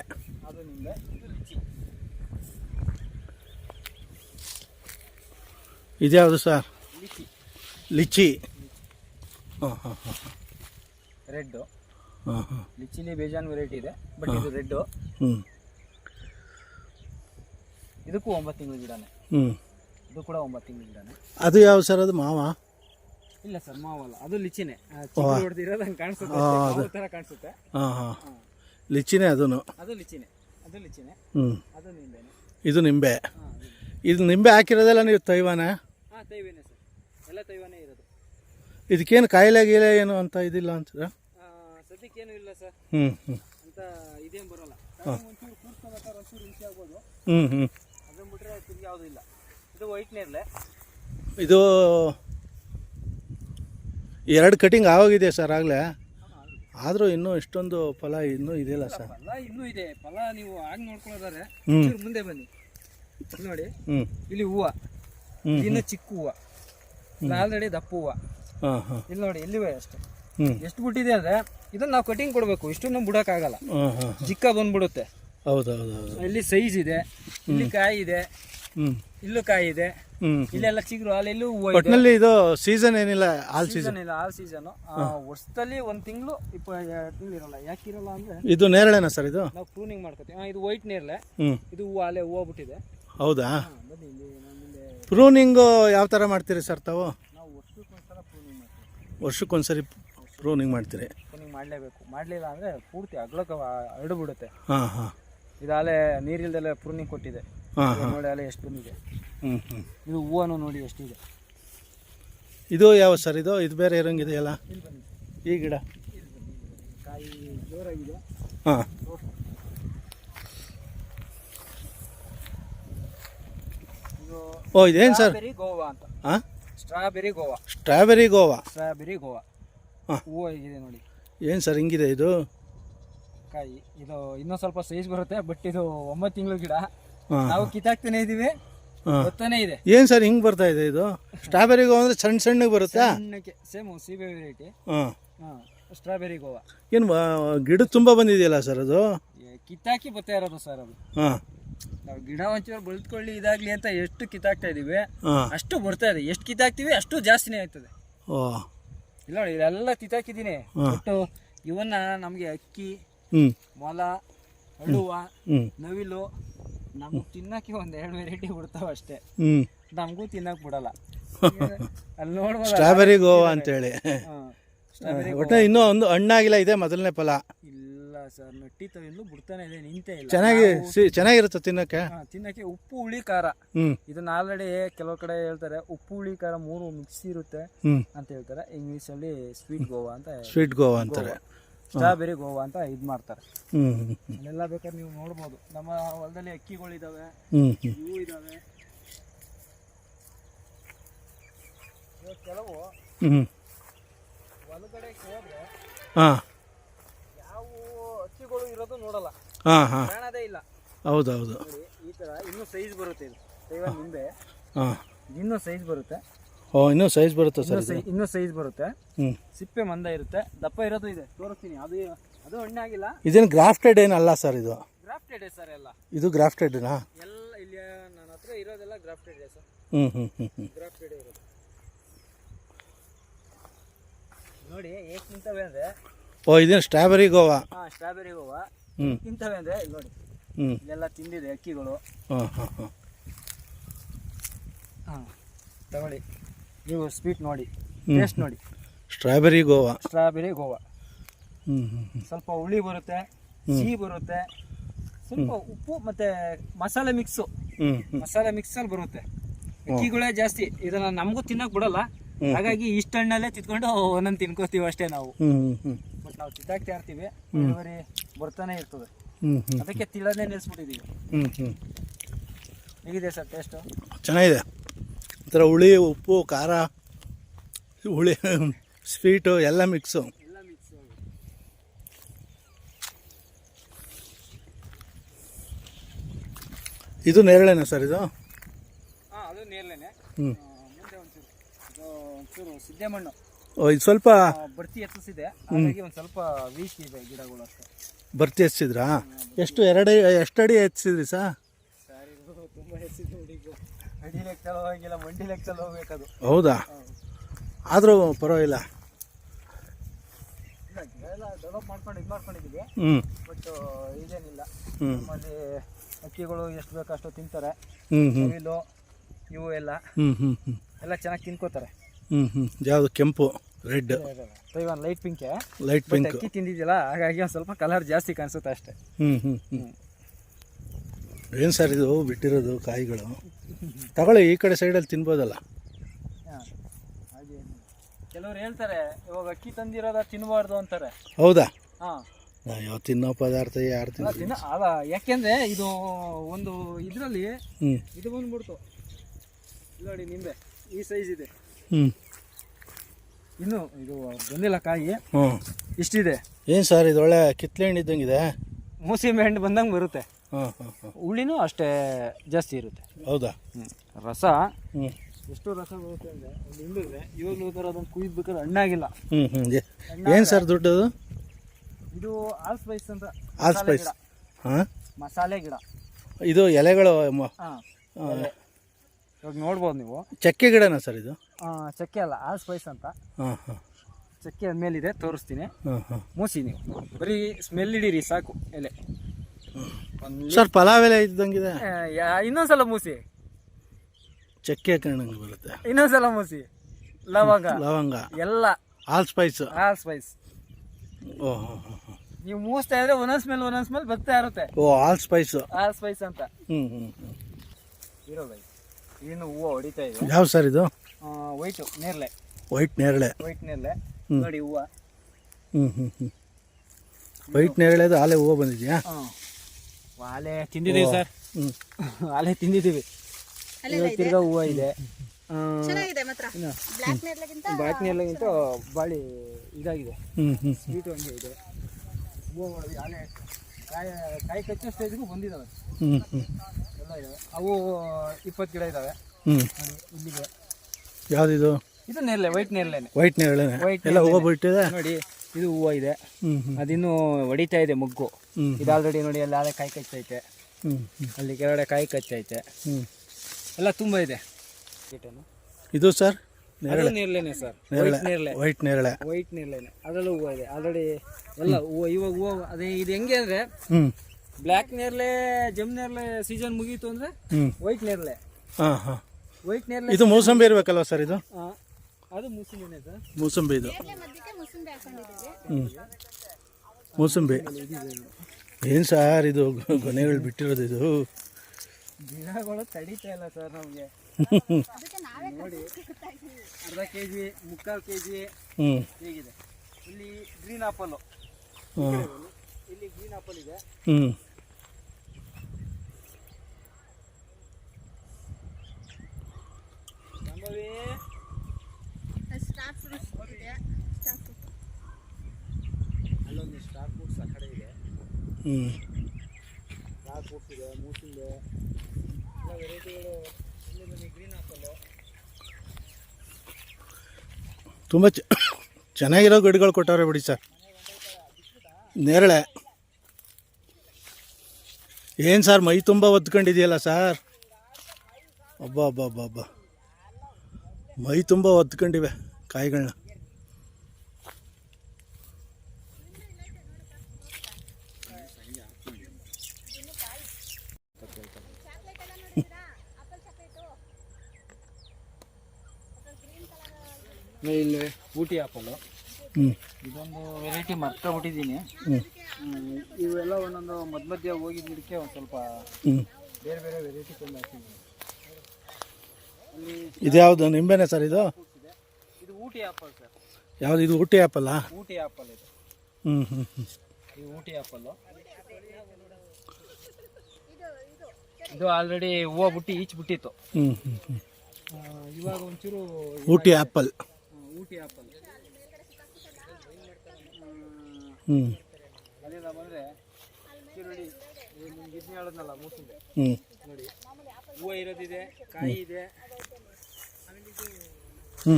ಅದು ನಿಂಬೆ ಇದು ಲಿಚಿ ಇದ್ಯಾವುದು ಸರ್? ಲಿಚಿ. ಲಿಚ್ಚಿ ಹಾಂ ಹಾಂ ಹಾಂ ರೆಡ್ಡು. ಹಾಂ ಹಾಂ ಲಿಚಿಲಿ ಬೇಜಾನ್ ವೆರೈಟಿ ಇದೆ ಬಟ್ ಇದು ರೆಡ್ಡು. ಹ್ಞೂ ಇದಕ್ಕೂ ಒಂಬತ್ತು ತಿಂಗಳ ಗಿಡನೇ. ಹ್ಞೂ ಇದು ಕೂಡ ಒಂಬತ್ತು ತಿಂಗಳ ಗಿಡನೇ. ಅದು ಯಾವ ಸರ್ ಅದು ಮಾವ? ಇಲ್ಲ ಸರ್ ಮಾವಲ್ಲ. ಅದು ಲಿಚಿನೇ. ಚಿಕ್ಕ ಹೊಡೆದಿರೋದು ಹಂಗೆ ಕಾಣಿಸುತ್ತೆ. ಮಾವು ಥರ ಕಾಣಿಸುತ್ತೆ. ಹಾಂ ಹಾಂ. ಲಿಚಿನೇ ಅದೂ ಅದು ಲಿಚಿನೇ. ಅದು ಲಿಚಿನೇ. ಹ್ಞೂ ಅದು ನಿಂಬೆ ಇದು ನಿಂಬೆ? ಇದು ನಿಂಬೆ ಹಾಕಿರೋದೆಲ್ಲ ನೀವು ತೈವಾನ? ಹಾಂ ತೈವೇನೆ ಸರ್. ಎಲ್ಲ ತೈವಾನೇ ಇರೋದು. ಇದಕ್ಕೇನು ಕಾಯಿಲೆ ಗೀಲೆ ಏನು ಅಂತ ಇದಿಲ್ಲ ಅಂತ? ಆ, ಸದ್ಯಕ್ಕೇನು ಇಲ್ಲ ಸರ್. ಹ್ಞೂ ಹ್ಞೂ ಅಂತ ಇದೇನು ಬರೋಲ್ಲ. ಟೈಮ್ ಒಂಚೂರು ಕೂರ್ಸ್ಕೋಬೇಕಾದ್ರೆ ಒಂಚೂರು ಹಿಂಸೆ ಆಗ್ಬೋದು. ಹ್ಞೂ ಹ್ಞೂ ಯಾವುದೂ ಇಲ್ಲ. ಇದು ವೈಟ್ ಇದು ಎರಡು ಕಟಿಂಗ್ ಆಗೋಗಿದೆ ಸರ್ ಆಗಲೇ. ಆದರೂ ಇನ್ನೂ ಇಷ್ಟೊಂದು ಫಲ ಇನ್ನೂ ಇದೆಯಲ್ಲ ಸರ್. ಫಲ ಇನ್ನೂ ಇದೆ. ಫಲ ನೀವು ಹಾಗೆ ನೋಡ್ಕೊಳ್ಳೋದಾದ್ರೆ ಮುಂದೆ ಬನ್ನಿ. ಇಲ್ಲಿ ನೋಡಿ. ಹ್ಞೂ ಇಲ್ಲಿ ಹೂವು. ಇನ್ನು ಚಿಕ್ಕ ಹೂವು. ಆಲ್ರೆಡಿ ದಪ್ಪ ಹೂವು. ಹಾಂ ಹಾಂ. ಇಲ್ಲಿ ನೋಡಿ ಇಲ್ಲಿವೆ ಅಷ್ಟೇ. ಹ್ಞೂ ಎಷ್ಟು ಬಿಟ್ಟಿದೆ ಅಂದ್ರೆ ಇದನ್ನ ನಾವು ಕಟಿಂಗ್ ಕೊಡಬೇಕು. ಇಷ್ಟನ್ನು ಬಿಡೋಕ್ಕಾಗಲ್ಲ. ಹಾಂ ಹಾಂ ಚಿಕ್ಕ ಬಂದ್ಬಿಡುತ್ತೆ. ಹೌದು ಹೌದು ಹೌದು ಇಲ್ಲಿ ಸೈಜ್ ಇದೆ ಇಲ್ಲಿ ಕಾಯಿ ಇದೆ. ಇಲ್ಲೂ ಕಾಯಿ ಇದೆ ಇಲ್ಲೆಲ್ಲ ಚಿಗ್ರು ಅಲ್ಲೆಲ್ಲೂ ಒಟ್ಟಿನಲ್ಲಿ ಇದು. ಸೀಸನ್ ಏನಿಲ್ಲ ಆಲ್ ಸೀಸನ್ ಇಲ್ಲ ಆಲ್ ಸೀಸನ್ ವರ್ಷದಲ್ಲಿ ಒಂದ್ ತಿಂಗಳು ಇಪ್ಪ ಇರಲ್ಲ ಯಾಕೆ ಇರಲ್ಲ ಅಂದ್ರೆ ಇದು ನೇರಳೆನಾ ಸರ್ ಇದು? ನಾವು ಪ್ರೂನಿಂಗ್ ಮಾಡ್ಕೋತೀವಿ. ಹಾ, ಇದು ವೈಟ್ ನೇರಳೆ. ಇದು ಹೂವು ಅಲ್ಲೇ ಹೂವು ಬಿಟ್ಟಿದೆ. ಹೌದಾ? ಪ್ರೂನಿಂಗ್ ಬನ್ನಿ ಇಲ್ಲಿ ಪ್ರೂನಿಂಗು ಯಾವ ಥರ ಮಾಡ್ತೀರಿ ಸರ್ ತಾವು? ನಾವು ವರ್ಷಕ್ಕೊಂದ್ಸಲ ಪ್ರೂನಿಂಗ್ ಮಾಡ್ತೀವಿ. ವರ್ಷಕ್ಕೊಂದ್ಸರಿ ಪ್ರೂನಿಂಗ್ ಮಾಡ್ತೀರಿ. ಪ್ರೂನಿಂಗ್ ಮಾಡಲೇಬೇಕು. ಮಾಡಲಿಲ್ಲ ಅಂದ್ರೆ ಪೂರ್ತಿ ಅಗ್ಲಕ್ಕೆ ಹರಡ್ಬಿಡುತ್ತೆ. ಹಾಂ ಹಾಂ. ಇದು ನೀರಿಲ್ದಲ್ಲ ಪ್ರೂನಿಂಗ್ ಕೊಟ್ಟಿದೆ. ನೋಡಿ ಅಲ್ಲೇ ಎಷ್ಟು ಬಂದಿದೆ. ಹ್ಞೂ ಹ್ಞೂ ಇದು ಹೂವನ್ನು ನೋಡಿ ಎಷ್ಟಿದೆ. ಇದು ಯಾವ ಸರ್ ಇದು? ಇದು ಬೇರೆ ಇರೋಂಗಿದೆಯಲ್ಲ ಈ ಗಿಡ. ಕಾಯಿ ಜೋರಾಗಿದೆ ಹಾಂ. ಇದು ಓ ಇದೇನು ಸರ್? ಸ್ಟ್ರಾಬೆರಿ ಗೋವಾ ಅಂತ. ಹಾಂ strawberry guava. Strawberry guava. Strawberry guava. ಹಾಂ. ಹೂವು ಹೇಗಿದೆ ನೋಡಿ. ಏನು ಸರ್ ಹಿಂಗಿದೆ ಇದು? ಇದು ಇನ್ನೊಂದ್ ಸ್ವಲ್ಪ ಸೈಜ್ ಬರುತ್ತೆ ಬಟ್ ಇದು ಒಂಬತ್ತು ತಿಂಗಳು ಗಿಡ. ನಾವು ಕಿತ್ತಾಕ್ತಾನೆ ಇದೀವಿ. ಗೊತ್ತಾನೆ ಇದೆ. ಏನು ಸರ್ ಹಿಂಗ್ ಬರ್ತಾ ಇದೆ ಇದು? ಸ್ಟ್ರಾಬೆರಿ ಗೋವಾ ಅಂದ್ರೆ ಸಣ್ಣ ಸಣ್ಣಗೆ ಬರುತ್ತಾ? ಸೇಮ್ ಸೀಬೆ ವೆರೈಟಿ ಹಾಂ. Strawberry guava. ಏನು ಗಿಡ ತುಂಬಾ ಬಂದಿದೆಯಲ್ಲ ಸರ್ ಅದು? ಕಿತ್ತಾಕಿ ಬರ್ತಾ ಇರೋದು ಸರ್ ಅದು. ಹಾಂ. ನಾವು ಗಿಡ ಒಂಚೂರು ಬೆಳೆದ್ಕೊಳ್ಳಿ ಇದಾಗ್ಲಿ ಅಂತ ಎಷ್ಟು ಕಿತ್ತಾಕ್ತಾ ಇದೀವಿ ಅಷ್ಟು ಬರ್ತಾ ಇದೆ. ಎಷ್ಟು ಕಿತ್ತಾಕ್ತಿವಿ ಅಷ್ಟು ಜಾಸ್ತಿನೇ ಆಯ್ತದೆ ಓ. ಇಲ್ಲ ನೋಡಿ ಇದೆಲ್ಲ ಕಿತ್ತಾಕಿದ್ದೀನಿ. ಬಟ್ ಇವನ್ನ ನಮಗೆ ಅಕ್ಕಿ ಮೊಲ ಹಳುವ ನವಿಲು ನಮ್ಗೆ ತಿನ್ನಕ್ಕೆ ಒಂದ್ ಎರಡು ವೆರೈಟಿ ಬಿಡ್ತಾವ ಅಷ್ಟೇ. ನಮಗೂ ತಿನ್ನಕ್ ಬಿಡಲ್ಲ. [LAUGHS] ಅಲ್ಲಿ ನೋಡ ಸ್ಟ್ರಾಬೆರಿ ಗೋವಾ ಅಂತೇಳಿ. ಸ್ಟ್ರಾಬೆರಿ [LAUGHS] ಒಟ್ಟು ಇನ್ನೂ ಒಂದು ಹಣ್ಣಾಗಿಲ್ಲ ಇದೆ ಮೊದಲನೇ ಫಲ. ಇಲ್ಲ ಸರ್ ನಟ್ಟಿ ತವಿಲು ಬಿಡ್ತಾನೆ ಇದೆ ನಿಂತೆ ಇಲ್ಲ. ಚೆನ್ನಾಗಿ ಚೆನ್ನಾಗಿರುತ್ತೆ ತಿನ್ನಕ್ಕೆ. ಹಾ, ತಿನ್ನಕ್ಕೆ ಉಪ್ಪು ಹುಳಿ ಖಾರ. ಇದನ್ನ ಆಲ್ರೆಡಿ ಕೆಲವು ಕಡೆ ಹೇಳ್ತಾರೆ ಉಪ್ಪು ಹುಳಿ ಖಾರ ಮೂರು ಮಿಕ್ಸ್ ಇರುತ್ತೆ ಅಂತ ಹೇಳ್ತಾರೆ. ಇಂಗ್ಲಿಷ್ ಅಲ್ಲಿ ಸ್ವೀಟ್ ಗೋವಾ ಅಂತ ಸ್ವೀಟ್ ಗೋವಾ ಅಂತಾರೆ. ಸ್ಟ್ರಾಬೆರಿ ಗೋವಾ ಅಂತ ಇದು ಮಾಡ್ತಾರೆ. ಅಲ್ಲೆಲ್ಲ ಬೇಕಾದ್ರೆ ನೀವು ನೋಡ್ಬೋದು. ನಮ್ಮ ಹೊಲದಲ್ಲಿ ಅಕ್ಕಿಗಳಿದಾವೆ ಇದಾವೆ. ಇವು ಇದಾವೆ. ಕೆಲವು ಹೊಲಗಡೆ ಹೋದ್ರೆ ಹಾಂ. ಯಾವ ಅಕ್ಕಿಗಳು ಇರೋದು ನೋಡಲ್ಲ. ಕಾಣದೇ ಇಲ್ಲ. ಹೌದೌದು. ಈ ತರ ಇನ್ನೂ ಸೈಜ್ ಬರುತ್ತೆ ಇದು. ನಿಂಬೆ. ಹಾಂ. ಇನ್ನೂ ಸೈಜ್ ಬರುತ್ತೆ. ಇನ್ನೂ ಸೈಜ್ ಬರುತ್ತೆ ಇನ್ನೂ ಸರ್ ಸೈ ಇನ್ನೂ ಸೈಜ್ ಬರುತ್ತೆ. ಹ್ಞೂ ಸಿಪ್ಪೆ ಮಂದ ಇರುತ್ತೆ. ದಪ್ಪ ಇರೋದು ಇದೆ. ತೋರಿಸ್ತೀನಿ. ಅದು ಅದು ಹಣ್ಣಾಗಿಲ್ಲ ಇದೇನು ಗ್ರಾಫ್ಟೆಡ್ ಏನಲ್ಲ ಸರ್ ಇದು? ಗ್ರಾಫ್ಟೆಡ್ ಸರ್ ಎಲ್ಲ? ಇದು ಗ್ರಾಫ್ಟೆಡ್ನಾ ಎಲ್ಲ ಇಲ್ಲಿ ನನ್ನ ಹತ್ರ ಇರೋದೆಲ್ಲ ಗ್ರಾಫ್ಟೆಡ್ ಸರ್ ಹ್ಞೂ ಹ್ಞೂ ಹ್ಞೂ ಹ್ಞೂ ಗ್ರಾಫ್ಟೆಡ್ ಇರೋದು. ನೋಡಿ ಏಕ್ ಇಂಥವೆ ಅಂದ್ರೆ ಓ ಇದೇನು ಸ್ಟ್ರಾಬೆರಿ ಗೋವಾ? ಹಾ ಸ್ಟ್ರಾಬೆರಿ ಗೋವಾ. ಹ್ಞೂ ಇಂಥವೆ ಅಂದ್ರೆ ಇಲ್ಲಿ ನೋಡಿ. ಹ್ಞೂ ಇಲ್ಲೆಲ್ಲ ತಿಂದಿದೆ ಅಕ್ಕಿಗಳು. ಹಾಂ ಹಾಂ ಹಾಂ. ಹಾಂ ತಗೊಳ್ಳಿ. ನೀವು ಸ್ವೀಟ್ ನೋಡಿ. ಟೇಸ್ಟ್ ನೋಡಿ. Strawberry guava. Strawberry guava. ಸ್ವಲ್ಪ ಹುಳಿ ಬರುತ್ತೆ ಸಿಹಿ ಬರುತ್ತೆ ಸ್ವಲ್ಪ ಉಪ್ಪು ಮತ್ತೆ ಮಸಾಲೆ ಮಿಕ್ಸು ಮಸಾಲೆ ಮಿಕ್ಸಲ್ಲಿ ಬರುತ್ತೆ. ಅಕ್ಕಿಗಳೇ ಜಾಸ್ತಿ ಇದನ್ನ ನಮಗೂ ತಿನ್ನಕ್ ಬಿಡಲ್ಲ. ಹಾಗಾಗಿ ಇಷ್ಟ ಹಣ್ಣಲ್ಲೇ ತಿತ್ಕೊಂಡು ಒಂದೊಂದು ತಿನ್ಕೋತೀವಿ ಅಷ್ಟೇ ನಾವು. ಬಟ್ ನಾವು ತಿದ್ದಾಕ್ತಾ ಇರ್ತೀವಿ ಇಳುವರಿ ಬರ್ತಾನೆ ಇರ್ತದೆ. ಅದಕ್ಕೆ ತಿಳೋದೇ ನಿಲ್ಸ್ಬಿಟ್ಟಿದೀವಿ ಹೇಗಿದೆ ಸರ್ ಟೇಸ್ಟು ಚೆನ್ನಾಗಿದೆ. ಒಂಥರ ಹುಳಿ ಉಪ್ಪು ಖಾರ ಹುಳಿ ಸ್ವೀಟು ಎಲ್ಲ ಮಿಕ್ಸು ಇದು ನೇರಳೆನಾ ಸರ್ ಇದು? ಹ್ಞೂ ಇದು ಸಿದ್ದೆಮಣ್ಣು. ಸ್ವಲ್ಪ ಬರ್ತಿ ಎತ್ತಿಸಿದೆ ಹಾಗಾಗಿ ಒಂದು ಸ್ವಲ್ಪ ವೀಕ್ ಇದೆ ಗಿಡಗಳು ಅಷ್ಟೇ. ಬರ್ತಿ ಹೆಚ್ಚಿದ್ರಾ ಎಷ್ಟು ಎರಡು ಎಷ್ಟು ಅಡಿ ಹೆಚ್ಚಿದ್ರಿ ಸಾ ಸರ್ ತುಂಬ ಅಡಿ ಲೆಕ್ಕದಲ್ಲಿ ಹೋಗಿಲ್ಲ ಮಂಡಿ ಲೆಕ್ಕದಲ್ಲಿ ಹೋಗ್ಬೇಕದು. ಹೌದಾ? ಆದರೂ ಪರವಾಗಿಲ್ಲ. ಎಲ್ಲ ಡೆವಲಪ್ ಮಾಡ್ಕೊಂಡು ಇದು ಮಾಡ್ಕೊಂಡಿದ್ದೀವಿ ಹ್ಞೂ ಬಟ್ ಇದೇನಿಲ್ಲ. ಹ್ಞೂ ನಮ್ಮಲ್ಲಿ ಅಕ್ಕಿಗಳು ಎಷ್ಟು ಬೇಕೋ ಅಷ್ಟು ತಿಂತಾರೆ. ಹ್ಞೂ ಹ್ಞೂ ನವಿಲು ಇವು ಎಲ್ಲ. ಹ್ಞೂ ಹ್ಞೂ ಹ್ಞೂ ಎಲ್ಲ ಚೆನ್ನಾಗಿ ತಿನ್ಕೋತಾರೆ. ಹ್ಞೂ ಹ್ಞೂ ಯಾವುದು ಕೆಂಪು ರೆಡ್? ತೈವಾನ್ ಲೈಟ್ ಪಿಂಕೆ ಲೈಟ್ ಪಿಂಕ್ ಅಕ್ಕಿ ತಿಂದಿದ್ದಿಲ್ಲ ಹಾಗಾಗಿ ಒಂದು ಸ್ವಲ್ಪ ಕಲರ್ ಜಾಸ್ತಿ ಕಾಣಿಸುತ್ತೆ ಅಷ್ಟೇ. ಹ್ಞೂ ಹ್ಞೂ ಹ್ಞೂ ಏನು ಸರ್ ಇದು ಬಿಟ್ಟಿರೋದು ಕಾಯಿಗಳು? ತಗೊಳ್ಳಿ ಈ ಕಡೆ ಸೈಡಲ್ಲಿ ತಿನ್ಬೋದಲ್ಲ. ಕೆಲವ್ರು ಹೇಳ್ತಾರೆ ಇವಾಗ ಅಕ್ಕಿ ತಂದಿರೋದ ತಿನ್ನಬಾರ್ದು ಅಂತಾರೆ. ಹೌದಾ? ಹಾಂ. ಅಯ್ಯೋ ತಿನ್ನೋ ಪದಾರ್ಥ ಯಾರು ತಿನ್ನ ಅಲ್ಲ ಯಾಕೆಂದ್ರೆ ಇದು ಒಂದು ಇದರಲ್ಲಿ ಇದು ಬಂದ್ಬಿಡ್ತು. ನೋಡಿ ನಿಂಬೆ ಈ ಸೈಜ್ ಇದೆ. ಹ್ಞೂ ಇನ್ನು ಇದು ಬಂದಿಲ್ಲ ಕಾಯಿ ಹ್ಞೂ ಇಷ್ಟಿದೆ. ಏನು ಸರ್ ಇದು ಒಳ್ಳೆ ಕಿತ್ಲೆ ಹಣ್ಣು ಇದ್ದಂಗಿದೆ? ಮೂಸಿಂಬೆ ಹಣ್ಣು ಬಂದಂಗೆ ಬರುತ್ತೆ. ಹುಳಿನೂ ಅಷ್ಟೇ ಜಾಸ್ತಿ ಇರುತ್ತೆ. ಹೌದಾ? ರಸ? ಹ್ಞೂ ಎಷ್ಟು ರಸ ಬರುತ್ತೆ ಅಂದರೆ ಒಂದು ಹಿಂಡಿದ್ರೆ ಇವಾಗಲೂ ಥರ ಅದನ್ನು ಕುಯ್ದು ಹಣ್ಣಾಗಿಲ್ಲ. ಹ್ಞೂ ಹ್ಞೂ ಏನು ಸರ್ ದುಡ್ಡದು ಇದು ಆಲ್ ಸ್ಪೈಸ್ ಅಂತ. Allspice. ಹಾಂ? ಮಸಾಲೆ ಗಿಡ. ಇದು ಎಲೆಗಳು ಇವಾಗ ನೋಡ್ಬೋದು ನೀವು. ಚಕ್ಕೆ ಗಿಡನಾ ಸರ್ ಇದು? ಆ, ಚಕ್ಕೆ ಅಲ್ಲ ಆಲ್ ಸ್ಪೈಸ್ ಅಂತ. ಹಾಂ ಹಾಂ. ಚಕ್ಕೆ ಮೇಲಿದೆ ತೋರಿಸ್ತೀನಿ. ಹಾಂ ಹಾಂ. ಮೂಸಿ ನೀವು. ಬರೀ ಸ್ಮೆಲ್ ಹಿಡೀರಿ ಸಾಕು ಎಲೆ. ಸರ್ ಪಲಾವ್ ಎಲೆ ಇದ್ದಂಗಿದೆ. ಇನ್ನೊಂದ್ಸಲ ಮೂಸಿ. ಚಕ್ಕೆ ಕಣ್ಣಂಗೆ ಬರುತ್ತೆ. ಇನ್ನೊಂದ್ಸಲ ಮೂಸಿ. ಲವಂಗ. ಲವಂಗ. ಎಲ್ಲ. Allspice. Allspice. ಓ ಹಾಂ ಹಾಂ ಹಾಂ. ನೀವು ಮೂಸ್ತಾ ಇದ್ರೆ ಒಂದೊಂದ್ ಸ್ಮೆಲ್ ಒಂದೊಂದ್ ಸ್ಮೆಲ್ ಬರ್ತಾ ಇರುತ್ತೆ. ಓ ಆಲ್ ಸ್ಪೈಸ್. ಆಲ್ ಸ್ಪೈಸ್ ಅಂತ. ಹ್ಮ್ ಹ್ಞೂ ಇರೋ ಇನ್ನು ಹೂವು ಹೊಡಿತಾ ಇದೆ. ಯಾವ ಸರ್ ಇದು? ವೈಟ್ ನೇರಳೆ. ವೈಟ್ ನೇರಳೆ. ವೈಟ್ ನೇರಳೆ. ಹ್ಮ್. ನೋಡಿ ಹೂವು. ಹ್ಮ್ ಹ್ಞೂ ಹ್ಞೂ ವೈಟ್ ನೇರಳೆದು ಆಲೆ ಹೂವು ಬಂದಿದೆಯಾ? ಆಲೆ ತಿಂದಿದ್ದೀವಿ ಸರ್. ಹ್ಞೂ ಆಲೆ [LAUGHS] ತಿಂದಿದ್ದೀವಿ. ತಿರ್ಗಾ ಹೂವು ಇದೆ. ಚೆನ್ನಾಗಿದೆ ಮಾತ್ರ? ಬ್ಲ್ಯಾಕ್ ನೇರ್ಲೆಗಿಂತ ಬಾಳಿ ಇದಾಗಿದೆ. ಹ್ಞೂ ಹ್ಞೂ ಸ್ವೀಟು ಹಂಗೆ ಇದೆ. ಹೂವು ಒಳಗೆ ಆನೆ ಕಾಯಿ ಕಾಯಿ ಕಚ್ಚೋ ಸ್ಟೇಜ್ಗೂ ಬಂದಿದ್ದಾವೆ ಹ್ಞೂ ಹ್ಞೂ ಎಲ್ಲ ಇದಾವೆ ಅವು ಇಪ್ಪತ್ತು ಗಿಡ ಇದ್ದಾವೆ ಇಲ್ಲಿಗೆ. ಯಾವುದಿದು? ಇದು ನೇರಳೆ ವೈಟ್ ನೇರಳೆನೆ ವೈಟ್ ನೇರಳೆನೆ ವೈಟ್ ಎಲ್ಲ ಹೂವು ಬಿಟ್ಟಿದೆ? ನೋಡಿ ಇದು ಹೂವು ಇದೆ. ಅದಿನ್ನು ಹೊಡಿತಾ ಇದೆ ಮುಗ್ಗು. ಇದು ಆಲ್ರೆಡಿ ನೋಡಿ ಅಲ್ಲಿ ಆದ ಕಾಯಿ ಕಚ್ಚೈತೆ. ಅಲ್ಲಿ ಕೆಳಗಡೆ ಕಾಯಿ ಕಚ್ಚೈತೆ. ಹ್ಞೂ ಎಲ್ಲ ತುಂಬ ಇದೆ. ಇದು ಸರ್? ನೇರಳೆನೆ ಸರ್. ನೇರಳೆ. ವೈಟ್ ನೇರಳೆ. ವೈಟ್ ನೇರಳೆನೆ ಅದರಲ್ಲೂ ಹೂವು ಇದೆ. ಆಲ್ರೆಡಿ ಎಲ್ಲ ಹೂವು ಇವಾಗ ಹೂವು ಅದೇ ಇದು ಹೆಂಗೆ ಅಂದ್ರೆ ಬ್ಲ್ಯಾಕ್ ನೇರಳೆ ಜಮ್ ನೇರಳೆ ಸೀಸನ್ ಮುಗೀತು ಅಂದ್ರೆ ವೈಟ್ ನೇರಳೆ ಹಾಂ ಹಾಂ. ವೈಟ್ ನೇರಳೆ ಇದು ಮೂಸಂಬಿ ಇರಬೇಕಲ್ವ ಸರ್ ಇದು? ಅದು ಸರ್. ಮೂಸಂಬಿ ಇದು. ಹ್ಞೂ ಮೂಸಂಬಿ ಏನು ಸರ್ ಇದು? ಗೊನೆಗಳು ಬಿಟ್ಟಿರೋದು ಇದು. ಗಿಡಗಳು ತಡೀತಾ ಇಲ್ಲ ಸರ್ ನಮಗೆ. ನೋಡಿ ಅರ್ಧ ಕೆ ಜಿ ಮುಕ್ಕಾಲು ಕೆ ಜಿ ಹೇಗಿದೆ. ಇಲ್ಲಿ ಗ್ರೀನ್ ಆಪಲ್ ಇಲ್ಲಿ ಗ್ರೀನ್ ಆಪಲ್ ಇದೆ. ಹ್ಞೂ ಸಂಭವಿ ಸ್ಟಾರ್ ಫ್ರೂಟ್ಸ್ ಇದೆ ಸ್ಟಾರ್ ಫ್ರೂಟ್ ಅಲ್ಲೊಂದು ಸ್ಟಾರ್ ಫ್ರೂಟ್ಸ್ ಆ ಕಡೆ ಇದೆ ಹ್ಞೂ ಸ್ಟಾರ್ ಫ್ರೂಟ್ಸ್ ಇದೆ ಮೂಸಿಂದೆ ಎಲ್ಲ ವೆರೈಟಿಗಳು ಇಲ್ಲಿ ಬನ್ನಿ ಗ್ರೀನ್ ಆಪಲ್ಲು ತುಂಬ ಚೆನ್ನಾಗಿರೋ ಗಿಡಗಳು ಕೊಟ್ಟವ್ರೆ ಬಿಡಿ ಸರ್. ನೇರಳೆ. ಏನು ಸರ್, ಮೈ ತುಂಬ ಒದ್ಕೊಂಡಿದೆಯಲ್ಲ ಸರ್? ಅಬ್ಬಾ ಅಬ್ಬಾ ಅಬ್ಬಾ ಒಬ್ಬ ಮೈ ತುಂಬ ಒದ್ಕೊಂಡಿವೆ ಕಾಯಿಗಳನ್ನ ಚಾಕ್ಲೇಟ್ ಎಲ್ಲ ನೋಡಿದ್ದೀರಾ ಆಪಲ್ ಚಾಕ್ಲೇಟು ಗ್ರೀನ್ ಕಲರ್ ಇಲ್ಲಿ ಊಟಿ ಆ್ಯಪಲ್ಲು ಹ್ಞೂ ಇದೊಂದು ವೆರೈಟಿ ಮರ್ತ ಬಿಟ್ಟಿದ್ದೀನಿ ಹ್ಞೂ ಇವೆಲ್ಲ ಒಂದೊಂದು ಮಧ್ಯ ಮಧ್ಯ ಹೋಗಿ ಗಿಡಕ್ಕೆ ಒಂದು ಸ್ವಲ್ಪ ಬೇರೆ ಬೇರೆ ವೆರೈಟಿ ತಂದು ಹಾಕಿದ್ದೀನಿ. ಇದು ಯಾವುದು? ನಿಂಬೆನೆ ಸರ್ ಇದು? ಇದೆ ಊಟಿ ಆಪಲ್ ಸರ್. ಯಾವುದು? ಇದು ಊಟಿ ಆ್ಯಪಲ್ಲಾ ಊಟಿ ಆಪಲ್ ಇದು. ಹ್ಞೂ ಹ್ಞೂ ಹ್ಞೂ ಇದು ಊಟಿ ಆಪಲ್ಲು. ಇದು ಆಲ್ರೆಡಿ ಹೂವು ಬಿಟ್ಟು ಈಚ್ ಬಿಟ್ಟಿತ್ತು. ಹ್ಞೂ ಹ್ಞೂ ಹ್ಞೂ ಇವಾಗ ಒಂಚೂರು ಊಟಿ ಆ್ಯಪಲ್ ಊಟಿ ಆಪಲ್ ಹ್ಞೂ. ಅಲ್ಲಿಂದ ಬಂದರೆ ನೋಡಿ ನಿಮ್ಗೆ ಇದನ್ನ ಹೇಳದ್ನಲ್ಲ ಮೂಸಿಂದೆ ಹ್ಞೂ. ನೋಡಿ ಹೂವು ಇರೋದಿದೆ ಕಾಯಿ ಇದೆ. ಹ್ಞೂ.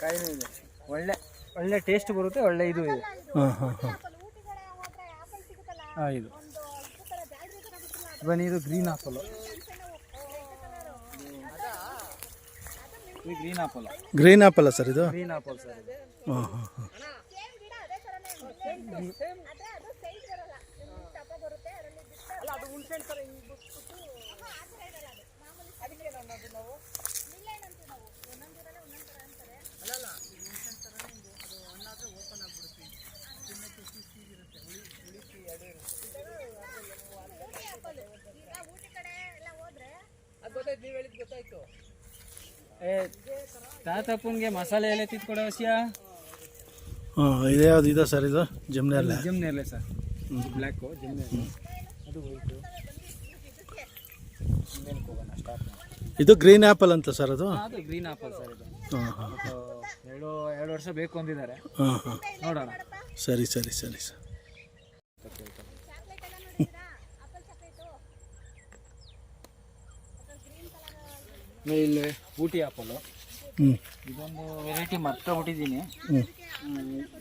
ಕಾಯಿನೂ ಇದೆ. ಒಳ್ಳೆ ಒಳ್ಳೆ ಟೇಸ್ಟ್ ಬರುತ್ತೆ ಒಳ್ಳೆ ಇದು ಇದೆ. ಹಾಂ ಹಾಂ ಹಾಂ. ಆಪಲ್ ಹಾಂ ಇದು. ಬನ್ನಿ ಇದು green apple green apple green ಆ್ಯಪಲ್ಲ sir ಇದು? ಗ್ರೀನ್ ಆಪಲ್ ಸರ್ ಇದು ಹಾಂ ಹಾಂ. ಹಾಂ ಅದೇ ಥರನೇ ಸೇಮ್ ಆದ್ರೆ ಅದು ಸೈಜ್ ಬರಲ್ಲ ನಿಮ್ಗೆ ಟಪ ಬರುತ್ತೆ ಅದರಲ್ಲಿ ಬಿಟ್ಟು ಅಲ್ಲ ಅದು ಹುಣ್ಸೆಹಣ್ಣು ಥರ ಹಿಂಗೆ ಬಿಟ್ಬಿಟ್ಟು ಆ ಥರ ಇರಲ್ಲ ಅದು ಮಾಮೂಲಿ ಅದಕ್ಕೆ ಅನ್ನೋದು ನಾವು ಮಿಲ್ಲೈನ್ ಅಂತೀವಿ ನಾವು ಒಂದೊಂದಿರಲ್ಲ ಒಂದೊಂದು ಥರ ಅಂತಾರೆ ಊಟಿ ಆಪಲ್ ಈಗ ಊಟಿ ಕಡೆ ಎಲ್ಲ ಹೋದ್ರೆ ಏ ತಾತಪ್ಪನಿಗೆ ಮಸಾಲೆ ಎಲೆ ತಿತ್ಕೊಡೋ ವಿಷಯ? ಹಾಂ ಇದು ಯಾವ್ದು ಇದೆ ಸರ್ ಇದು? ಜಮ್ನೆಲ್ಲ ಜಮ್ ನೇರ್ಲೆ ಸರ್. ಬ್ಲ್ಯಾಕು ಜಮ್ ನೇರ್ಲೆ ಅದು ವೈಟು ಇದು ಗ್ರೀನ್ ಆ್ಯಪಲ್ ಅಂತ ಸರ್ ಅದು? ಅದು ಗ್ರೀನ್ ಆಪಲ್ ಸರ್ ಇದು. ಹಾಂ ಹಾಂ. ಎರಡು ಎರಡು ವರ್ಷ ಬೇಕು ಅಂದಿದ್ದಾರೆ. ಹಾಂ ಹಾಂ. ನೋಡೋಣ. ಸರಿ ಸರಿ ಸರಿ ಸರ್. ಇಲ್ಲಿ ಊಟಿ ಆಪಲ್ಲು ಹ್ಞೂ ಇದೊಂದು ವೆರೈಟಿ ಮರ್ತ ಬಿಟ್ಟಿದ್ದೀನಿ ಹ್ಞೂ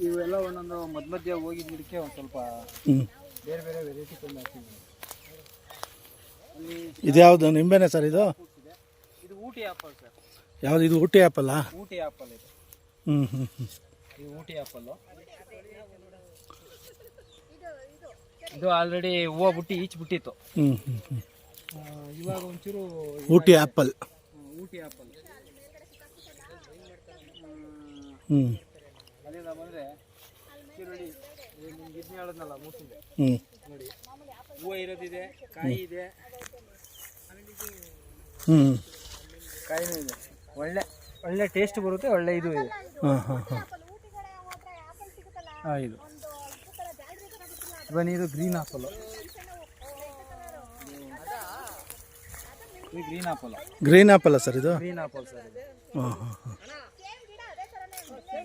ಇವೆಲ್ಲ ಒಂದೊಂದು ಮಧ್ಯ ಮಧ್ಯ ಗಿಡಕ್ಕೆ ಒಂದು ಸ್ವಲ್ಪ ಬೇರೆ ಬೇರೆ ವೆರೈಟಿ ತಂದು ಇದು ಯಾವ್ದು? ನಿಂಬೆನೆ ಸರ್ ಇದು? ಇದೆ. Ooty apple sir. ಯಾವುದು? ಇದು ಊಟಿ ಆ್ಯಪಲ್ಲ ಊಟಿ ಆಪಲ್ ಇದು. ಹ್ಞೂ ಹ್ಞೂ ಹ್ಞೂ ಇದು ಊಟಿ ಆಪಲ್ ಇದು ಆಲ್ರೆಡಿ ಹೂವು ಬಿಟ್ಟು ಈಚ್ ಬಿಟ್ಟಿತ್ತು. ಹ್ಞೂ ಹ್ಞೂ ಹ್ಞೂ ಇವಾಗ ಒಂಚೂರು ಊಟಿ ಆ್ಯಪಲ್ ಊಟಿ ಆಪಲ್. ಹ್ಞೂ ಬಂದರೆ ನೋಡಿ ನಿಮ್ಗೆ ಇದನ್ನ ಹೇಳದ್ನಲ್ಲ ಮೂಸಿಂದೆ ಹ್ಞೂ ನೋಡಿ ಹೂವು ಇರೋದಿದೆ ಕಾಯಿ ಇದೆ ಹ್ಞೂ ಕಾಯಿನೂ ಇದೆ ಒಳ್ಳೆ ಒಳ್ಳೆ ಟೇಸ್ಟ್ ಬರುತ್ತೆ ಒಳ್ಳೆ ಇದು ಇದೆ. ಹಾಂ ಹಾಂ ಹಾಂ. ಹಾಂ ಇದು. ಬನ್ನಿ ಇದು green apple green apple green apple sir ಇದು? ಗ್ರೀನ್ ಆಪಲ್ ಸರ್ ಇದು. ಹಾಂ ಹಾಂ ಹಾಂ.